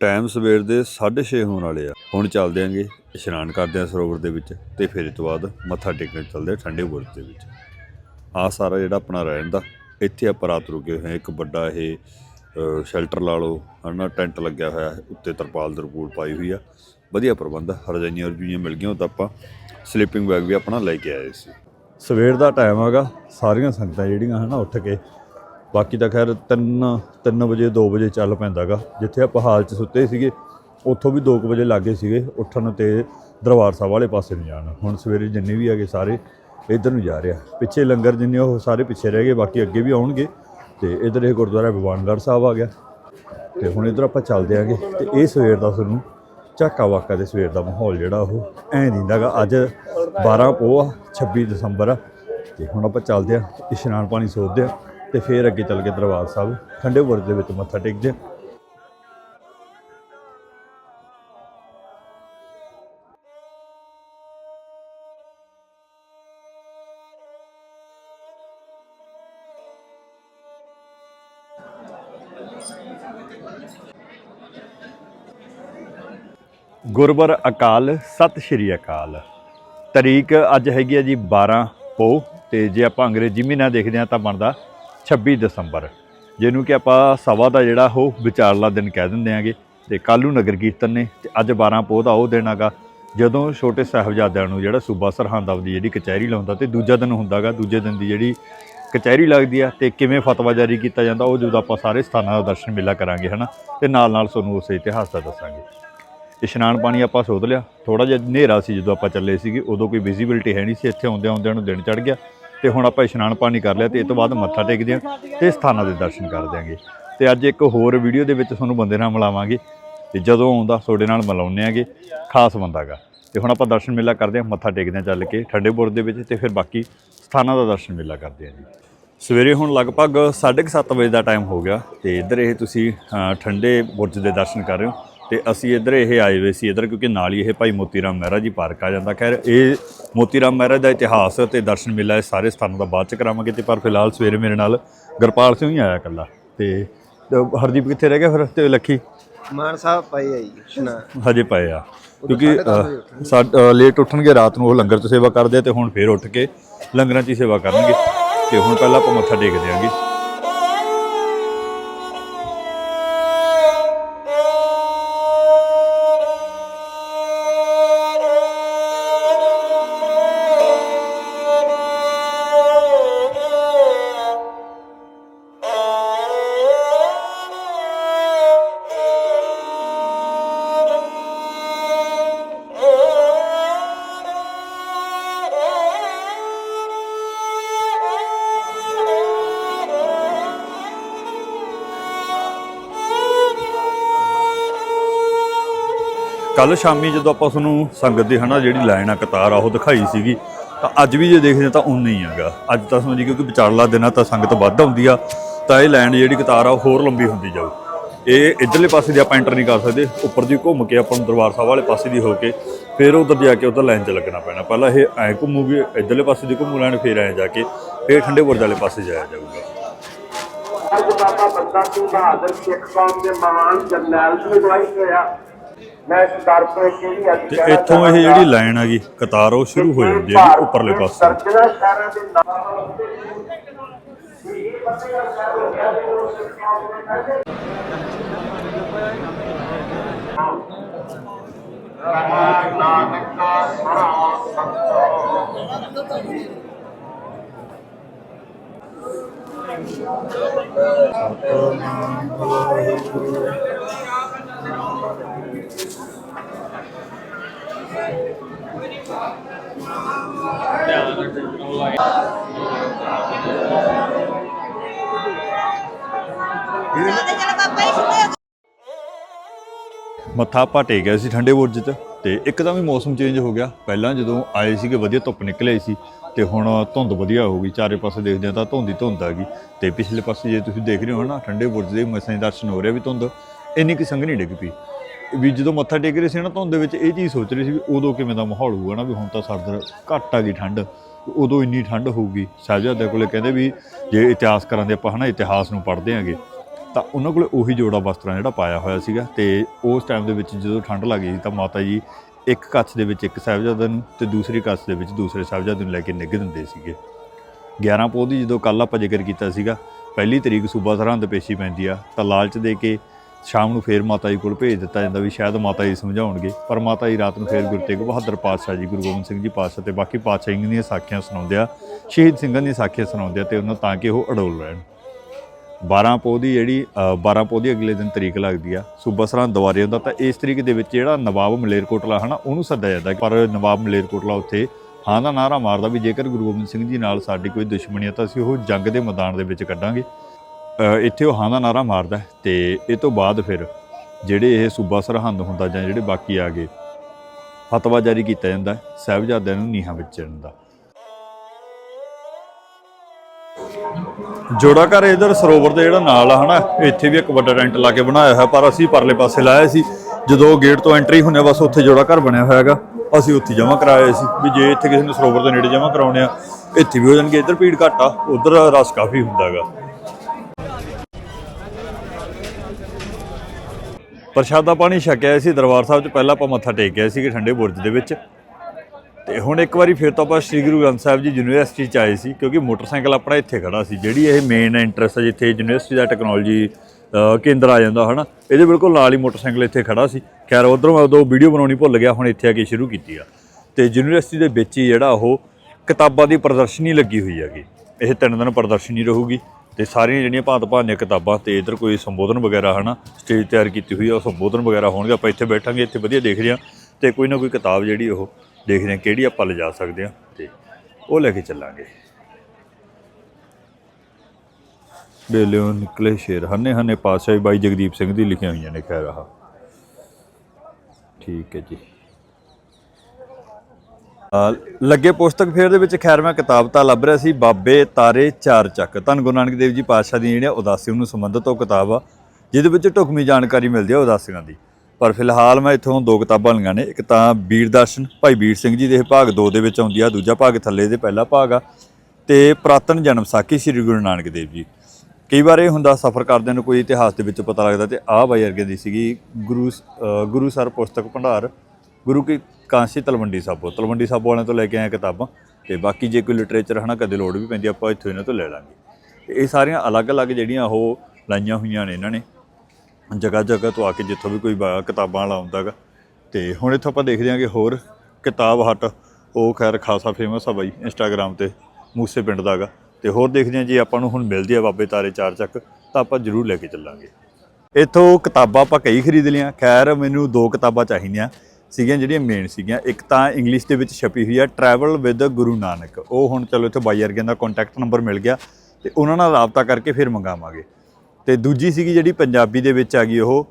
Time ਸਵੇਰ ਦੇ 6:30 ਹੋਣ ਵਾਲੇ ਆ। ਹੁਣ ਚੱਲਦੇ ਆਂਗੇ ਇਸ਼ਨਾਨ ਕਰਦੇ ਆ ਸਰੋਵਰ ਦੇ ਵਿੱਚ ਤੇ ਫਿਰ ਇਸ ਤੋਂ ਬਾਅਦ ਮੱਥਾ ਟੇਕਣ ਚੱਲਦੇ ਠੰਡੇ ਬੁਰਜ ਦੇ ਵਿੱਚ। ਆ ਸਾਰਾ ਜਿਹੜਾ ਆਪਣਾ ਰਹਿਣ ਦਾ ਇੱਥੇ ਆਪਾਂ ਰਾਤ ਰੁਕੇ ਹੋਏ ਹਾਂ। ਇੱਕ ਵੱਡਾ ਇਹ ਸ਼ੈਲਟਰ ਲਾ ਲਓ ਹਨਾ ਟੈਂਟ ਲੱਗਿਆ ਹੋਇਆ ਹੈ, ਉੱਤੇ ਤਰਪਾਲ ਦਰਪੂਲ ਪਾਈ ਹੋਈ ਆ। ਵਧੀਆ ਪ੍ਰਬੰਧ ਆ ਰਜਾਈਆਂ ਰਜੂਈਆਂ ਮਿਲ ਗਈਆਂ ਤਾਂ ਆਪਾਂ ਸਲੀਪਿੰਗ ਬੈਗ ਵੀ ਆਪਣਾ ਲੈ ਕੇ ਆਏ ਸੀ। ਸਵੇਰ ਦਾ ਟਾਈਮ ਹੈਗਾ ਸਾਰੀਆਂ ਸੰਗਤਾਂ ਜਿਹੜੀਆਂ ਹਨਾ ਉੱਠ ਕੇ ਬਾਕੀ ਤਾਂ ਖੈਰ 3 3 ਵਜੇ 2 ਵਜੇ ਚੱਲ ਪੈਂਦਾਗਾ। ਜਿੱਥੇ ਆਪਾਂ ਹਾਲ 'ਚ ਸੁੱਤੇ ਸੀਗੇ, ਉੱਥੋਂ ਵੀ 2 ਵਜੇ ਲੱਗੇ ਸੀਗੇ, ਉੱਠਣ ਨੂੰ ਤੇ ਦਰਬਾਰ ਸਾਹਿਬ ਵਾਲੇ ਪਾਸੇ ਨੂੰ ਜਾਣ। ਹੁਣ ਸਵੇਰੇ ਜਿੰਨੇ ਵੀ ਹੈਗੇ ਸਾਰੇ ਇੱਧਰ ਨੂੰ ਜਾ ਰਿਹਾ ਪਿੱਛੇ ਲੰਗਰ ਜਿੰਨੇ ਉਹ ਸਾਰੇ ਪਿੱਛੇ ਰਹਿ ਗਏ, ਬਾਕੀ ਅੱਗੇ ਵੀ ਆਉਣਗੇ। ਤੇ ਇੱਧਰ ਇਹ ਗੁਰਦੁਆਰਾ ਭਗਵਾਨਗੜ੍ਹ ਸਾਹਿਬ ਆ ਗਿਆ। ਤੇ ਹੁਣ ਇੱਧਰ ਆਪਾਂ ਚੱਲਦੇ ਆਂਗੇ। ਤੇ ਇਹ ਸਵੇਰ ਦਾ ਤੁਹਾਨੂੰ ਝਾਕਾ ਵਾਕਾ ਦੇ ਸਵੇਰ ਦਾ ਮਾਹੌਲ ਜਿਹੜਾ ਉਹ ਐਂ ਦਿੰਦਾਗਾ ਅੱਜ 12 ਪੋਹ ਆ 26 ਦਸੰਬਰ ਆ। ਤੇ ਹੁਣ ਆਪਾਂ ਚੱਲਦੇ ਆ, ਇਸ਼ਨਾਨ ਪਾਣੀ ਸੋਧਦੇ ਆ। ਤੇ ਫਿਰ ਅੱਗੇ ਚੱਲ ਕੇ ਦਰਬਾਰ ਸਾਹਿਬ, ਠੰਡੇ ਬੁਰਜ ਦੇ ਵਿੱਚ ਮੱਥਾ ਟੇਕਦੇ ਆ ਗੁਰਬਰ ਅਕਾਲ, ਸਤਿ ਸ਼੍ਰੀ ਅਕਾਲ। ਤਰੀਕ ਅੱਜ ਹੈਗੀ ਹੈ ਜੀ 12 ਪੋ ਤੇ ਜੇ ਆਪਾਂ ਅੰਗਰੇਜ਼ੀ ਮਹੀਨਾ ਦੇਖਦੇ ਹਾਂ ਤਾਂ ਬਣਦਾ 26 ਦਸੰਬਰ, ਜਿਹਨੂੰ ਕਿ ਆਪਾਂ ਸਵਾ ਦਾ ਜਿਹੜਾ ਉਹ ਵਿਚਾਰਲਾ ਦਿਨ ਕਹਿ ਦਿੰਦੇ ਆਂਗੇ ਤੇ ਕੱਲ੍ਹ ਨੂੰ ਨਗਰ ਕੀਰਤਨ ਨੇ, ਤੇ ਅੱਜ 12 ਪੋਹ ਦਾ ਉਹ ਦਿਨ ਹੈਗਾ। ਜਦੋਂ ਛੋਟੇ ਸਾਹਿਬਜ਼ਾਦਿਆਂ ਨੂੰ ਜਿਹੜਾ ਸੂਬਾ ਸਰਹੰਦ ਆਪਦੀ ਜਿਹੜੀ ਕਚਹਿਰੀ ਲਾਉਂਦਾ ਤੇ ਦੂਜਾ ਦਿਨ ਹੁੰਦਾਗਾ, ਦੂਜੇ ਦਿਨ ਦੀ ਜਿਹੜੀ ਕਚਹਿਰੀ ਲੱਗਦੀ ਆ ਤੇ ਕਿਵੇਂ ਫਤਵਾ ਜਾਰੀ ਕੀਤਾ ਜਾਂਦਾ, ਉਹ ਜਦੋਂ ਆਪਾਂ ਸਾਰੇ ਸਥਾਨਾਂ ਦਾ ਦਰਸ਼ਨ ਮੇਲਾ ਕਰਾਂਗੇ, ਹਨਾ? ਤੇ ਨਾਲ ਨਾਲ ਤੁਹਾਨੂੰ ਉਸ ਇਤਿਹਾਸ ਦਾ ਦੱਸਾਂਗੇ। ਇਸ਼ਨਾਨ ਪਾਣੀ ਆਪਾਂ ਸੋਧ ਲਿਆ। ਥੋੜਾ ਜਿਹਾ ਹਨੇਰਾ ਸੀ ਜਦੋਂ ਆਪਾਂ ਚੱਲੇ ਸੀਗੇ, ਉਦੋਂ ਕੋਈ ਵਿਜ਼ਿਬਿਲਟੀ ਹੈ ਨਹੀਂ ਸੀ। ਇੱਥੇ ਆਉਂਦਿਆਂ ਆਉਂਦਿਆਂ ਨੂੰ ਦਿਨ ਚੜ ਗਿਆ। ਤੇ ਹੁਣ ਆਪਾਂ ਇਸ਼ਨਾਨ ਪਾਣੀ ਕਰ ਲਿਆ ਤੇ ਇਸ ਤੋਂ ਬਾਅਦ ਮੱਥਾ ਟੇਕਦੇ ਹਾਂ ਤੇ ਸਥਾਨਾਂ ਦੇ ਦਰਸ਼ਨ ਕਰ ਦਿਆਂਗੇ। ਤੇ ਅੱਜ ਇੱਕ ਹੋਰ ਵੀਡੀਓ ਦੇ ਵਿੱਚ ਤੁਹਾਨੂੰ ਬੰਦੇ ਨਾਲ ਮਿਲਾਵਾਂਗੇ ਤੇ ਜਦੋਂ ਆਉਂਦਾ ਤੁਹਾਡੇ ਨਾਲ ਮਿਲਾਉਂਦੇ ਆਂਗੇ, ਖਾਸ ਬੰਦਾਗਾ ਤੇ ਹੁਣ ਆਪਾਂ ਦਰਸ਼ਨ ਮੇਲਾ ਕਰਦੇ ਹਾਂ, ਮੱਥਾ ਟੇਕਦੇ ਹਾਂ ਚੱਲ ਕੇ ਠੰਡੇ ਬੁਰਜ ਦੇ ਵਿੱਚ ਤੇ ਫਿਰ ਬਾਕੀ ਸਥਾਨਾਂ ਦਾ ਦਰਸ਼ਨ ਮੇਲਾ ਕਰਦੇ ਹਾਂ ਜੀ। ਸਵੇਰੇ ਹੁਣ ਲਗਭਗ 7:30 ਵਜੇ ਦਾ ਟਾਈਮ ਹੋ ਗਿਆ ਤੇ ਇੱਧਰ ਇਹ ਤੁਸੀਂ ਠੰਡੇ ਬੁਰਜ ਦੇ ਦਰਸ਼ਨ ਕਰ ਰਹੇ ਹੋ। ਤੇ ਅਸੀਂ ਇੱਧਰ ਇਹ ਆਏ ਹੋਏ ਸੀ ਇੱਧਰ ਕਿਉਂਕਿ ਨਾਲ ਹੀ ਇਹ ਭਾਈ ਮੋਤੀ ਰਾਮ ਮਹਿਰਾ ਜੀ ਪਾਰਕ ਆ ਜਾਂਦਾ। ਖੈਰ ਇਹ ਮੋਤੀ ਰਾਮ ਮਹਿਰਾ ਦਾ ਇਤਿਹਾਸ ਤੇ ਦਰਸ਼ਨ ਮੇਲਾ ਇਹ ਸਾਰੇ ਸਥਾਨਾਂ ਦਾ ਬਾਅਦ ਚ ਕਰਾਵਾਂਗੇ ਤੇ ਪਰ ਫਿਲਹਾਲ ਸਵੇਰੇ ਮੇਰੇ ਨਾਲ ਗੁਰਪਾਲ ਸਿੰਘ ਹੀ ਆਇਆ ਇਕੱਲਾ। ਤੇ ਹਰਦੀਪ ਕਿੱਥੇ ਰਹਿ ਗਿਆ ਫਿਰ ਤੇ ਲੱਖੀ? ਮਾਨ ਸਾਹਿਬ ਪਈ ਹੈ ਜੀ ਹਜੇ ਪਏ ਆ। ਕਿਉਂਕਿ ਲੇਟ ਉੱਠਣਗੇ ਰਾਤ ਨੂੰ ਉਹ ਲੰਗਰ 'ਚ ਸੇਵਾ ਕਰਦੇ ਆ ਤੇ ਹੁਣ ਫੇਰ ਉੱਠ ਕੇ ਲੰਗਰਾਂ 'ਚ ਹੀ ਸੇਵਾ ਕਰਨਗੇ। ਤੇ ਹੁਣ ਪਹਿਲਾਂ ਆਪਾਂ ਮੱਥਾ ਟੇਕਦੇ ਆਂਗੇ। ਕੱਲ ਸ਼ਾਮੀ ਜਦੋਂ ਆਪਾਂ ਤੁਹਾਨੂੰ ਸੰਗਤ ਦੀ ਹਨਾ ਜਿਹੜੀ ਲਾਈਨ ਆ, ਕਤਾਰ ਆ, ਉਹ ਦਿਖਾਈ ਸੀਗੀ, ਤਾਂ ਅੱਜ ਵੀ ਜੇ ਦੇਖਦੇ ਹਾਂ ਤਾਂ ਉਨਾ ਹੀ ਹੈਗਾ। ਅੱਜ ਤਾਂ ਸਮਝੀ ਕਿਉਂਕਿ ਵਿਚਾਰਲਾ ਦਿਨਾਂ ਤਾਂ ਸੰਗਤ ਵੱਧ ਆਉਂਦੀ ਆ, ਤਾਂ ਇਹ ਲਾਈਨ ਜਿਹੜੀ ਕਤਾਰ ਆ, ਉਹ ਹੋਰ ਲੰਬੀ ਹੁੰਦੀ ਜਾਊ। ਇਹ ਇਧਰਲੇ ਪਾਸੇ ਦੀ ਆਪਾਂ ਐਂਟਰ ਨਹੀਂ ਕਰ ਸਕਦੇ, ਉੱਪਰ ਦੀ ਘੁੰਮ ਕੇ ਆਪਾਂ ਨੂੰ ਦਰਬਾਰ ਸਾਹਿਬ ਵਾਲੇ ਪਾਸੇ ਦੀ ਹੋ ਕੇ ਫਿਰ ਉਧਰ ਜਾ ਕੇ ਉਧਰ ਲਾਈਨ 'ਚ ਲੱਗਣਾ ਪੈਣਾ। ਪਹਿਲਾਂ ਇਹ ਐਂ ਘੁੰਮੂਗੀ, ਇਧਰਲੇ ਪਾਸੇ ਦੀ ਘੁੰਮੂ ਲੈਣ ਫਿਰ ਐਂ ਜਾ ਕੇ ਫਿਰ ਠੰਡੇ ਬੁਰਜ ਵਾਲੇ ਪਾਸੇ ਜਾਇਆ ਜਾਊਗਾ। ਅੱਜ ਬਾਬਾ ਬੰਦਾ ਸਿੰਘ ਬਹਾਦਰ ਸਿੱਖ ਕੌਮ ਦੇ ਮਹਾਨ ਜਰਨੈਲ ਨੂੰ ਅਗਵਾਈ ਹੋਇਆ। ਮੈਂ ਇਸ ਦਰ ਤੋਂ ਕਿਹੜੀ ਅੱਜ ਤੇ ਇੱਥੋਂ ਇਹ ਜਿਹੜੀ ਲਾਈਨ ਹੈਗੀ ਕਤਾਰ ਉਹ ਸ਼ੁਰੂ ਹੋ ਜਾਂਦੀ ਹੈ ਜੀ ਉੱਪਰਲੇ ਪਾਸੇ। ਦਰਜਨਾ ਸ਼ਹਿਰਾਂ ਦੇ ਨਾਮ ਨਾਨਕ ਸਰਾ ਸੰਤੋ ਮੱਥਾ ਆਪਾਂ ਟੇਕ ਗਏ ਸੀ ਠੰਡੇ ਬੁਰਜ 'ਚ ਤੇ ਇੱਕਦਮ ਹੀ ਮੌਸਮ ਚੇਂਜ ਹੋ ਗਿਆ। ਪਹਿਲਾਂ ਜਦੋਂ ਆਏ ਸੀਗੇ ਵਧੀਆ ਧੁੱਪ ਨਿਕਲੇ ਸੀ ਤੇ ਹੁਣ ਧੁੰਦ ਵਧੀਆ ਹੋ ਗਈ। ਚਾਰੇ ਪਾਸੇ ਦੇਖਦੇ ਆ ਤਾਂ ਧੁੰਦ ਹੀ ਧੁੰਦ ਆ ਗਈ। ਤੇ ਪਿਛਲੇ ਪਾਸੇ ਜੇ ਤੁਸੀਂ ਦੇਖ ਰਹੇ ਹੋ ਨਾ, ਠੰਡੇ ਬੁਰਜ ਦੇ ਮਸਾਂ ਦਰਸ਼ਨ ਹੋ ਰਿਹਾ ਵੀ ਧੁੰਦ। ਇੰਨੀ ਕਿ ਸੰਗ ਨਹੀਂ ਡਿੱਗ ਪਈ। ਵੀ ਜਦੋਂ ਮੱਥਾ ਟੇਕ ਰਹੇ ਸੀ ਨਾ ਧੁੰਦ ਦੇ ਵਿੱਚ ਇਹ ਚੀਜ਼ ਸੋਚ ਰਹੇ ਸੀ ਵੀ ਉਦੋਂ ਕਿਵੇਂ ਦਾ ਮਾਹੌਲ ਹੋਊਗਾ ਨਾ, ਵੀ ਹੁਣ ਤਾਂ ਸਰਦ ਘੱਟ ਆ ਗਈ ਠੰਡ, ਉਦੋਂ ਇੰਨੀ ਠੰਡ ਹੋਊਗੀ। ਸਾਹਿਬਜ਼ਾਦੇ ਕੋਲੇ ਕਹਿੰਦੇ ਵੀ ਜੇ ਇਤਿਹਾਸ ਕਰਾਂ ਦੇ ਆਪਾਂ ਹਨਾ ਇਤਿਹਾਸ ਨੂੰ ਪੜ੍ਹਦੇ ਆਂਗੇ। ਤਾਂ ਉਹਨਾਂ ਕੋਲੇ ਉਹੀ ਜੋੜਾ ਵਸਤਰਾਂ ਜਿਹੜਾ ਪਾਇਆ ਹੋਇਆ ਸੀਗਾ ਤੇ ਉਸ ਟਾਈਮ ਦੇ ਵਿੱਚ ਜਦੋਂ ਠੰਡ ਲੱਗੀ ਸੀ ਤਾਂ ਮਾਤਾ ਜੀ ਇੱਕ ਕੱਛ ਦੇ ਵਿੱਚ ਇੱਕ ਸਾਹਿਬਜ਼ਾਦੇ ਨੂੰ ਤੇ ਦੂਸਰੀ ਕੱਛ ਦੇ ਵਿੱਚ ਦੂਸਰੇ ਸਾਹਿਬਜ਼ਾਦੇ ਨੂੰ ਲੈ ਕੇ ਨਿੱਘ ਦਿੰਦੇ ਸੀਗੇ। 11 ਪੋਹ ਦੀ ਜਦੋਂ ਕੱਲ ਆਪਾਂ ਜ਼ਿਕਰ ਕੀਤਾ ਸੀਗਾ, ਪਹਿਲੀ ਤਰੀਕ ਸੂਬਾ ਸਰਹੰਦ ਪੇਸ਼ੀ ਪੈਂਦੀ ਆ, ਤਾਂ ਲਾਲਚ ਦੇ ਕੇ ਸ਼ਾਮ ਨੂੰ ਫੇਰ ਮਾਤਾ ਜੀ ਕੋਲ ਭੇਜ ਦਿੱਤਾ ਜਾਂਦਾ ਵੀ ਸ਼ਾਇਦ ਮਾਤਾ ਜੀ ਸਮਝਾਉਣਗੇ। ਪਰ ਮਾਤਾ ਜੀ ਰਾਤ ਨੂੰ ਫੇਰ ਗੁਰੂ ਤੇਗ ਬਹਾਦਰ ਪਾਤਸ਼ਾਹ ਜੀ ਗੁਰੂ ਗੋਬਿੰਦ ਸਿੰਘ ਜੀ ਪਾਤਸ਼ਾਹ ਤੇ ਬਾਕੀ ਪਾਤਸ਼ਾਹਾਂ ਦੀਆਂ ਸਾਖੀਆਂ ਸੁਣਾਉਂਦੇ ਆ ਸ਼ਹੀਦ ਸਿੰਘਾਂ ਦੀਆਂ ਸਾਖੀਆਂ ਸੁਣਾਉਂਦੇ ਆ ਤੇ ਉਹਨਾਂ ਤਾਂ ਕਿ ਉਹ ਅਡੋਲ ਰਹਿਣ। 12 ਪੋਹ ਦੀ ਜਿਹੜੀ ਅ, 12 ਪੋਹ ਦੀ ਅਗਲੇ ਦਿਨ ਤਰੀਕ ਲੱਗਦੀ ਆ ਸੂਬਾ ਸਰਹੰਦ ਦੁਆਰੇ ਹੁੰਦਾ ਤਾਂ ਇਸ ਤਰੀਕ ਦੇ ਵਿੱਚ ਜਿਹੜਾ ਨਵਾਬ ਮਲੇਰਕੋਟਲਾ ਹਨਾ ਉਹਨੂੰ ਸੱਦਿਆ ਜਾਂਦਾ। ਪਰ ਨਵਾਬ ਮਲੇਰਕੋਟਲਾ ਉੱਥੇ ਹਾਂ ਦਾ ਨਾਰਾ ਮਾਰਦਾ ਵੀ ਜੇਕਰ ਗੁਰੂ ਗੋਬਿੰਦ ਸਿੰਘ ਜੀ ਨਾਲ ਸਾਡੀ ਕੋਈ ਦੁਸ਼ਮਣੀ ਆ ਤਾਂ ਅਸੀਂ ਉਹ ਜੰਗ ਦੇ ਮੈਦਾਨ ਦੇ ਵਿੱਚ ਕੱਢਾਂਗੇ। ਇੱਥੇ ਉਹ ਹਾਂ ਦਾ ਨਾਰਾ ਮਾਰਦਾ ਹੈ ਤੇ ਇਹ ਤੋਂ ਬਾਅਦ ਫਿਰ ਜਿਹੜੇ ਇਹ ਸੂਬਾ ਸਰਹੰਦ ਹੁੰਦਾ ਜਾਂ ਜਿਹੜੇ ਬਾਕੀ ਆ ਗਏ, ਫਤਵਾ ਜਾਰੀ ਕੀਤਾ ਜਾਂਦਾ ਹੈ ਸਾਹਿਬਜ਼ਾਦਿਆਂ ਨੂੰ ਨੀਹਾਂ ਵਿੱਚ ਚੜਨ ਦਾ। ਜੋੜਾ ਘਰ ਇਧਰ ਸਰੋਵਰ ਦੇ ਜਿਹੜਾ ਨਾਲ ਆ ਹਨਾ, ਇੱਥੇ ਵੀ ਇੱਕ ਵੱਡਾ ਟੈਂਟ ਲਾ ਕੇ ਬਣਾਇਆ ਹੋਇਆ, ਪਰ ਅਸੀਂ ਪਰਲੇ ਪਾਸੇ ਲਾਇਆ ਸੀ। ਜਦੋਂ ਗੇਟ ਤੋਂ ਐਂਟਰੀ ਹੁੰਨੇ ਬਸ ਉੱਥੇ ਜੋੜਾ ਘਰ ਬਣਿਆ ਹੋਇਆ ਹੈਗਾ। ਅਸੀਂ ਉੱਥੇ ਜਮ੍ਹਾਂ ਕਰਾਇਆ ਸੀ ਵੀ ਜੇ ਇੱਥੇ ਕਿਸੇ ਨੇ ਸਰੋਵਰ ਦੇ ਨੇੜੇ ਜਮ੍ਹਾਂ ਕਰਾਉਣੇ ਆ, ਇੱਥੇ ਵੀ ਹੋ ਜਾਣਗੇ। ਇੱਧਰ ਭੀੜ ਘੱਟ ਆ, ਉਧਰ ਰਸ ਕਾਫੀ ਹੁੰਦਾ ਪ੍ਰਸ਼ਾਦਾ ਪਾਣੀ ਛਕਿਆ ਸੀ, ਦਰਬਾਰ ਸਾਹਿਬ 'ਚ ਪਹਿਲਾਂ ਆਪਾਂ ਮੱਥਾ ਟੇਕਿਆ ਸੀ ਕਿ ਠੰਡੇ ਬੁਰਜ ਦੇ ਵਿੱਚ। ਤੇ ਹੁਣ ਇੱਕ ਵਾਰੀ ਫਿਰ ਤੋਂ ਆਪਾਂ ਸ੍ਰੀ ਗੁਰੂ ਗ੍ਰੰਥ ਸਾਹਿਬ ਜੀ ਯੂਨੀਵਰਸਿਟੀ 'ਚ ਆਏ ਸੀ, ਕਿਉਂਕਿ ਮੋਟਰਸਾਈਕਲ ਆਪਣਾ ਇੱਥੇ ਖੜਾ ਸੀ, ਜਿਹੜੀ ਇਹ ਮੇਨ ਐਂਟਰੈਂਸ ਹੈ ਜਿੱਥੇ ਯੂਨੀਵਰਸਿਟੀ ਦਾ ਟੈਕਨੋਲੋਜੀ ਕੇਂਦਰ ਆ ਜਾਂਦਾ, ਹਨਾ? ਇਹਦੇ ਬਿਲਕੁਲ ਨਾਲ ਹੀ ਮੋਟਰਸਾਈਕਲ ਇੱਥੇ ਖੜਾ ਸੀ। ਖੈਰ, ਉਧਰੋਂ ਮੈਂ ਉਦੋਂ ਵੀਡੀਓ ਬਣਾਉਣੀ ਭੁੱਲ ਗਿਆ, ਹੁਣ ਇੱਥੇ ਆ ਕੇ ਸ਼ੁਰੂ ਕੀਤੀ ਆ। ਤੇ ਯੂਨੀਵਰਸਿਟੀ ਦੇ ਵਿੱਚ ਹੀ ਜਿਹੜਾ ਉਹ ਕਿਤਾਬਾਂ ਦੀ ਪ੍ਰਦਰਸ਼ਨੀ ਲੱਗੀ ਹੋਈ ਹੈਗੀ। ਇਹ ਤਿੰਨ ਦਿਨ ਪ੍ਰਦਰਸ਼ਨੀ ਰਹੂਗੀ। ਤੇ ਸਾਰੀਆਂ ਜਿਹੜੀਆਂ ਭਾਂਤ ਭਾਂਤ ਦੀਆਂ ਕਿਤਾਬਾਂ ਤੇ ਇਧਰ ਕੋਈ ਸੰਬੋਧਨ ਵਗੈਰਾ, ਹਨਾ, ਸਟੇਜ ਤਿਆਰ ਕੀਤੀ ਹੋਈ ਆ, ਉਹ ਸੰਬੋਧਨ ਵਗੈਰਾ ਹੋਣਗੇ, ਆਪਾਂ ਇੱਥੇ ਬੈਠਾਂਗੇ, ਇੱਥੇ ਵਧੀਆ ਦੇਖਦੇ ਹਾਂ ਤੇ ਕੋਈ ਨਾ ਕੋਈ ਕਿਤਾਬ ਜਿਹੜੀ ਉਹ ਦੇਖਦੇ ਹਾਂ ਕਿਹੜੀ ਆਪਾਂ ਲਿਜਾ ਸਕਦੇ ਹਾਂ ਤੇ ਉਹ ਲੈ ਕੇ ਚੱਲਾਂਗੇ। ਬੇਲਿਓ ਨਿਕਲੇ ਸ਼ੇਰ, ਹੰਨੇ ਹੰਨੇ ਪਾਤਸ਼ਾਹੀ ਬਾਈ ਜਗਦੀਪ ਸਿੰਘ ਦੀ ਲਿਖੀਆਂ ਹੋਈਆਂ ਨੇ, ਖੈਰ ਆਹ। ਠੀਕ ਹੈ ਜੀ। ਲੱਗੇ ਪੁਸਤਕ ਫੇਰ ਦੇ ਵਿੱਚ ਖੈਰ ਮੈਂ ਕਿਤਾਬ ਤਾਂ ਲੱਭ ਰਿਹਾ ਸੀ, ਬਾਬੇ ਤਾਰੇ ਚਾਰ ਚੱਕ। ਧੰਨ ਗੁਰੂ ਨਾਨਕ ਦੇਵ ਜੀ ਪਾਤਸ਼ਾਹ ਦੀ ਜਿਹੜੀਆਂ ਉਦਾਸੀ ਨੂੰ ਸੰਬੰਧਿਤ ਉਹ ਕਿਤਾਬ ਆ, ਜਿਹਦੇ ਵਿੱਚ ਢੁਕਵੀਂ ਜਾਣਕਾਰੀ ਮਿਲਦੀ ਆ ਉਦਾਸੀਆਂ ਦੀ। ਪਰ ਫਿਲਹਾਲ ਮੈਂ ਇੱਥੋਂ ਦੋ ਕਿਤਾਬਾਂ ਲਈਆਂ ਨੇ, ਇੱਕ ਤਾਂ ਵੀਰ ਦਰਸ਼ਨ, ਭਾਈ ਵੀਰ ਸਿੰਘ ਜੀ ਦੇ ਇਹ ਭਾਗ 2 ਦੇ ਵਿੱਚ ਆਉਂਦੀ ਆ, ਦੂਜਾ ਭਾਗ ਥੱਲੇ ਦੇ ਪਹਿਲਾ ਭਾਗ ਆ, ਤੇ ਪ੍ਰਾਤਨ ਜਨਮ ਸਾਖੀ ਸ੍ਰੀ ਗੁਰੂ ਨਾਨਕ ਦੇਵ ਜੀ। ਕਈ ਵਾਰ ਇਹ ਹੁੰਦਾ ਸਫ਼ਰ ਕਰਦਿਆਂ ਨੂੰ ਕੋਈ ਇਤਿਹਾਸ ਦੇ ਵਿੱਚ ਪਤਾ ਲੱਗਦਾ ਤੇ ਆਹ ਬਾਈ ਵਰਗੇ ਦੀ ਸੀਗੀ ਗੁਰੂ ਗੁਰੂ ਸਰ ਪੁਸਤਕ ਭੰਡਾਰ, ਗੁਰੂ ਕੀ ਕਾਂਸੀ ਤਲਵੰਡੀ ਸਾਬੋ। ਤਲਵੰਡੀ ਸਾਬੋ ਵਾਲਿਆਂ ਤੋਂ ਲੈ ਕੇ ਆਏ ਕਿਤਾਬਾਂ ਤੇ ਬਾਕੀ ਜੇ ਕੋਈ ਲਿਟਰੇਚਰ ਹਨਾ ਕਦੇ ਲੋੜ ਵੀ ਪੈਂਦੀ ਆਪਾਂ ਇੱਥੋਂ ਇਹਨਾਂ ਤੋਂ ਲੈ ਲਾਂਗੇ। ਤੇ ਇਹ ਸਾਰੀਆਂ ਅਲੱਗ-ਅਲੱਗ ਜਿਹੜੀਆਂ ਉਹ ਲਾਈਆਂ ਹੋਈਆਂ ਨੇ ਇਹਨਾਂ ਨੇ। ਜਗ੍ਹਾ ਜਗ੍ਹਾ ਤੋਂ ਆ ਕੇ ਜਿੱਥੋਂ ਵੀ ਕੋਈ ਬਾ- ਕਿਤਾਬਾਂ ਲਾਉਂਦਾ ਗਾ। ਤੇ ਹੁਣ ਇੱਥੋਂ ਆਪਾਂ ਦੇਖਦੇ ਹਾਂ ਕਿ ਹੋਰ ਕਿਤਾਬ ਹਟ, ਉਹ ਖੈਰ ਖਾਸਾ ਫੇਮਸ ਆ ਬਾਈ ਇੰਸਟਾਗ੍ਰam ਤੇ, ਮੂਸੇ ਪਿੰਡ ਦਾ ਗਾ। ਤੇ ਹੋਰ ਦੇਖਦੇ ਹਾਂ ਜੇ ਆਪਾਂ ਨੂੰ ਹੁਣ ਮਿਲਦੀ ਆ ਬਾਬੇ ਤਾਰੇ ਚਾਰ ਚੱਕ, ਤਾਂ ਆਪਾਂ ਜ਼ਰੂਰ ਲੈ ਕੇ ਚੱਲਾਂਗੇ। ਇੱਥੋਂ ਕਿਤਾਬਾਂ ਆਪਾਂ ਕਈ ਖਰੀਦ ਲਈਆਂ। ਖੈਰ, ਮੈਨੂੰ ਦੋ ਕਿਤਾਬਾਂ ਚਾਹੀਦੀਆਂ। ਸੀਗੀਆਂ ਜਿਹੜੀਆਂ ਮੇਨ ਸੀਗੀਆਂ। ਇੱਕ ਤਾਂ ਇੰਗਲਿਸ਼ ਦੇ ਵਿੱਚ ਛਪੀ ਹੋਈ ਆ ਟਰੈਵਲ ਵਿਦ ਗੁਰੂ ਨਾਨਕ। ਉਹ ਹੁਣ ਚਲੋ ਇੱਥੇ ਬਾਈ ਵਰਗਿਆਂ ਦਾ ਕੰਟੈਕਟ ਨੰਬਰ ਮਿਲ ਗਿਆ ਤੇ ਉਹਨਾਂ ਨਾਲ ਰਾਬਤਾ ਕਰਕੇ ਫਿਰ ਮੰਗਾਵਾਂਗੇ। ਤੇ ਦੂਜੀ ਸੀਗੀ ਜਿਹੜੀ ਪੰਜਾਬੀ ਦੇ ਵਿੱਚ ਆ ਗਈ ਉਹ,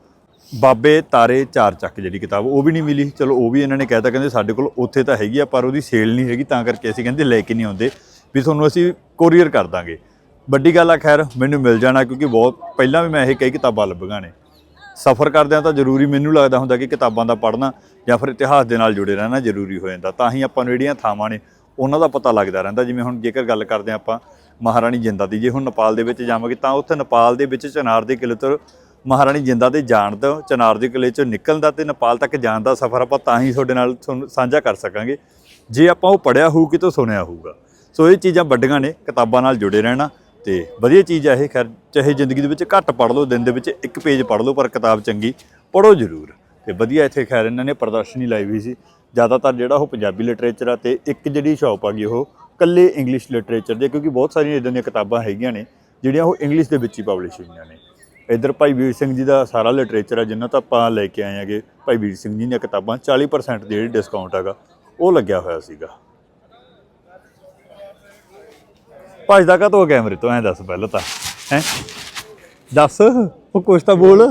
ਬਾਬੇ ਤਾਰੇ ਚਾਰ ਚੱਕ ਜਿਹੜੀ ਕਿਤਾਬ, ਉਹ ਵੀ ਨਹੀਂ ਮਿਲੀ। ਚਲੋ ਉਹ ਵੀ ਇਹਨਾਂ ਨੇ ਕਹਿਤਾ, ਕਹਿੰਦੇ ਸਾਡੇ ਕੋਲ ਉੱਥੇ ਤਾਂ ਹੈਗੀ ਆ, ਪਰ ਉਹਦੀ ਸੇਲ ਨਹੀਂ ਹੈਗੀ, ਤਾਂ ਕਰਕੇ ਅਸੀਂ ਕਹਿੰਦੇ ਲੈ ਕੇ ਨਹੀਂ ਆਉਂਦੇ, ਵੀ ਤੁਹਾਨੂੰ ਅਸੀਂ ਕੋਰੀਅਰ ਕਰ ਦਾਂਗੇ। ਵੱਡੀ ਗੱਲ ਆ, ਖੈਰ, ਮੈਨੂੰ ਮਿਲ ਜਾਣਾ, ਕਿਉਂਕਿ ਬਹੁਤ, ਪਹਿਲਾਂ ਵੀ ਮੈਂ ਇਹ ਕਈ ਕਿਤਾਬਾਂ ਲੱਭੀਆਂ ਨੇ। ਸਫ਼ਰ ਕਰਦਿਆਂ ਤਾਂ ਜ਼ਰੂਰੀ ਮੈਨੂੰ ਲੱਗਦਾ ਹੁੰਦਾ ਕਿ ਕਿਤਾਬਾਂ ਦਾ ਪੜ੍ਹਨਾ ਜਾਂ ਫਿਰ ਇਤਿਹਾਸ ਦੇ ਨਾਲ ਜੁੜੇ ਰਹਿਣਾ ਜ਼ਰੂਰੀ ਹੋ ਜਾਂਦਾ। ਤਾਂ ਹੀ ਆਪਾਂ ਨੂੰ ਜਿਹੜੀਆਂ ਥਾਵਾਂ ਨੇ, ਉਹਨਾਂ ਦਾ ਪਤਾ ਲੱਗਦਾ ਰਹਿੰਦਾ। ਜਿਵੇਂ ਹੁਣ ਜੇਕਰ ਗੱਲ ਕਰਦੇ ਹਾਂ ਆਪਾਂ ਮਹਾਰਾਣੀ ਜਿੰਦਾ ਦੀ, ਜੇ ਹੁਣ ਨੇਪਾਲ ਦੇ ਵਿੱਚ ਜਾਵਾਂਗੇ ਤਾਂ ਉੱਥੇ ਨੇਪਾਲ ਦੇ ਵਿੱਚ ਚਨਾਰ ਦੇ ਕਿਲੇ ਤੋਂ ਮਹਾਰਾਣੀ ਜਿੰਦਾ ਦੇ ਜਾਣ ਤੋਂ ਚਨਾਰ ਦੇ ਕਿਲੇ ਚੋਂ ਨਿਕਲਣ ਦਾ ਤੇ ਨੇਪਾਲ ਤੱਕ ਜਾਣ ਦਾ ਸਫ਼ਰ ਆਪਾਂ ਤਾਂ ਹੀ ਤੁਹਾਡੇ ਨਾਲ ਤੁਹਾਨੂੰ ਸਾਂਝਾ ਕਰ ਸਕਾਂਗੇ। ਜੇ ਆਪਾਂ ਉਹ ਪੜਿਆ ਹੋਊ, ਕਿਤੋਂ ਸੁਣਿਆ ਹੋਊਗਾ। ਸੋ ਇਹ ਚੀਜ਼ਾਂ ਵੱਡੀਆਂ ਨੇ, ਕਿਤਾਬਾਂ ਨਾਲ ਜੁੜੇ ਰਹਿਣਾ। ਤੇ ਵਧੀਆ ਚੀਜ਼ ਆ ਇਹ, ਖੈਰ, ਚਾਹੇ ਜ਼ਿੰਦਗੀ ਦੇ ਵਿੱਚ ਘੱਟ ਪੜ੍ਹ ਲਓ, ਦਿਨ ਦੇ ਵਿੱਚ ਇੱਕ ਪੇਜ ਪੜ੍ਹ ਲਓ, ਪਰ ਕਿਤਾਬ ਚੰਗੀ ਪੜ੍ਹੋ ਜ਼ਰੂਰ। ਤੇ ਵਧੀਆ ਇੱਥੇ, ਖੈਰ, ਇਹਨਾਂ ਨੇ ਪ੍ਰਦਰਸ਼ਨੀ ਲਾਈ ਹੋਈ ਸੀ। ਜ਼ਿਆਦਾਤਰ ਜਿਹੜਾ ਉਹ ਪੰਜਾਬੀ ਲਿਟਰੇਚਰ ਆ ਤੇ ਇੱਕ ਜਿਹੜੀ ਸ਼ਾਪ ਆ ਗਈ, ਉਹ ਕੱਲੇ ਇੰਗਲਿਸ਼ ਲਿਟਰੇਚਰ ਦੇ ਕਿਉਂਕਿ ਬਹੁਤ ਸਾਰੀਆਂ ਇਦਾਂ ਦੀਆਂ ਕਿਤਾਬਾਂ ਹੈਗੀਆਂ ਨੇ, ਜਿਹੜੀਆਂ ਉਹ ਇੰਗਲਿਸ਼ ਦੇ ਵਿੱਚ ਹੀ ਪਬਲਿਸ਼ ਹੋਈਆਂ ਨੇ। ਇੱਧਰ ਭਾਈ ਵੀਰ ਸਿੰਘ ਜੀ ਦਾ ਸਾਰਾ ਲਿਟਰੇਚਰ ਆ, ਜਿੰਨਾ ਤੋਂ ਆਪਾਂ ਲੈ ਕੇ ਆਏ ਆਂਗੇ ਭਾਈ ਵੀਰ ਸਿੰਘ ਜੀ ਦੀਆਂ ਕਿਤਾਬਾਂ 40% ਦੀ ਜਿਹੜੀ ਡਿਸਕਾਊਂਟ ਹੈਗਾ, ਉਹ ਲੱਗਿਆ ਹੋਇਆ ਸੀਗਾ। ਭੱਜਦਾ ਕਾ ਤੋ ਕੈਮਰੇ ਤੋਂ ਐ ਦੱਸ ਪਹਿਲਾਂ ਤਾਂ ਹੈ? ਦੱਸ ਉਹ ਕੁਛ ਤਾਂ ਬੋਲ।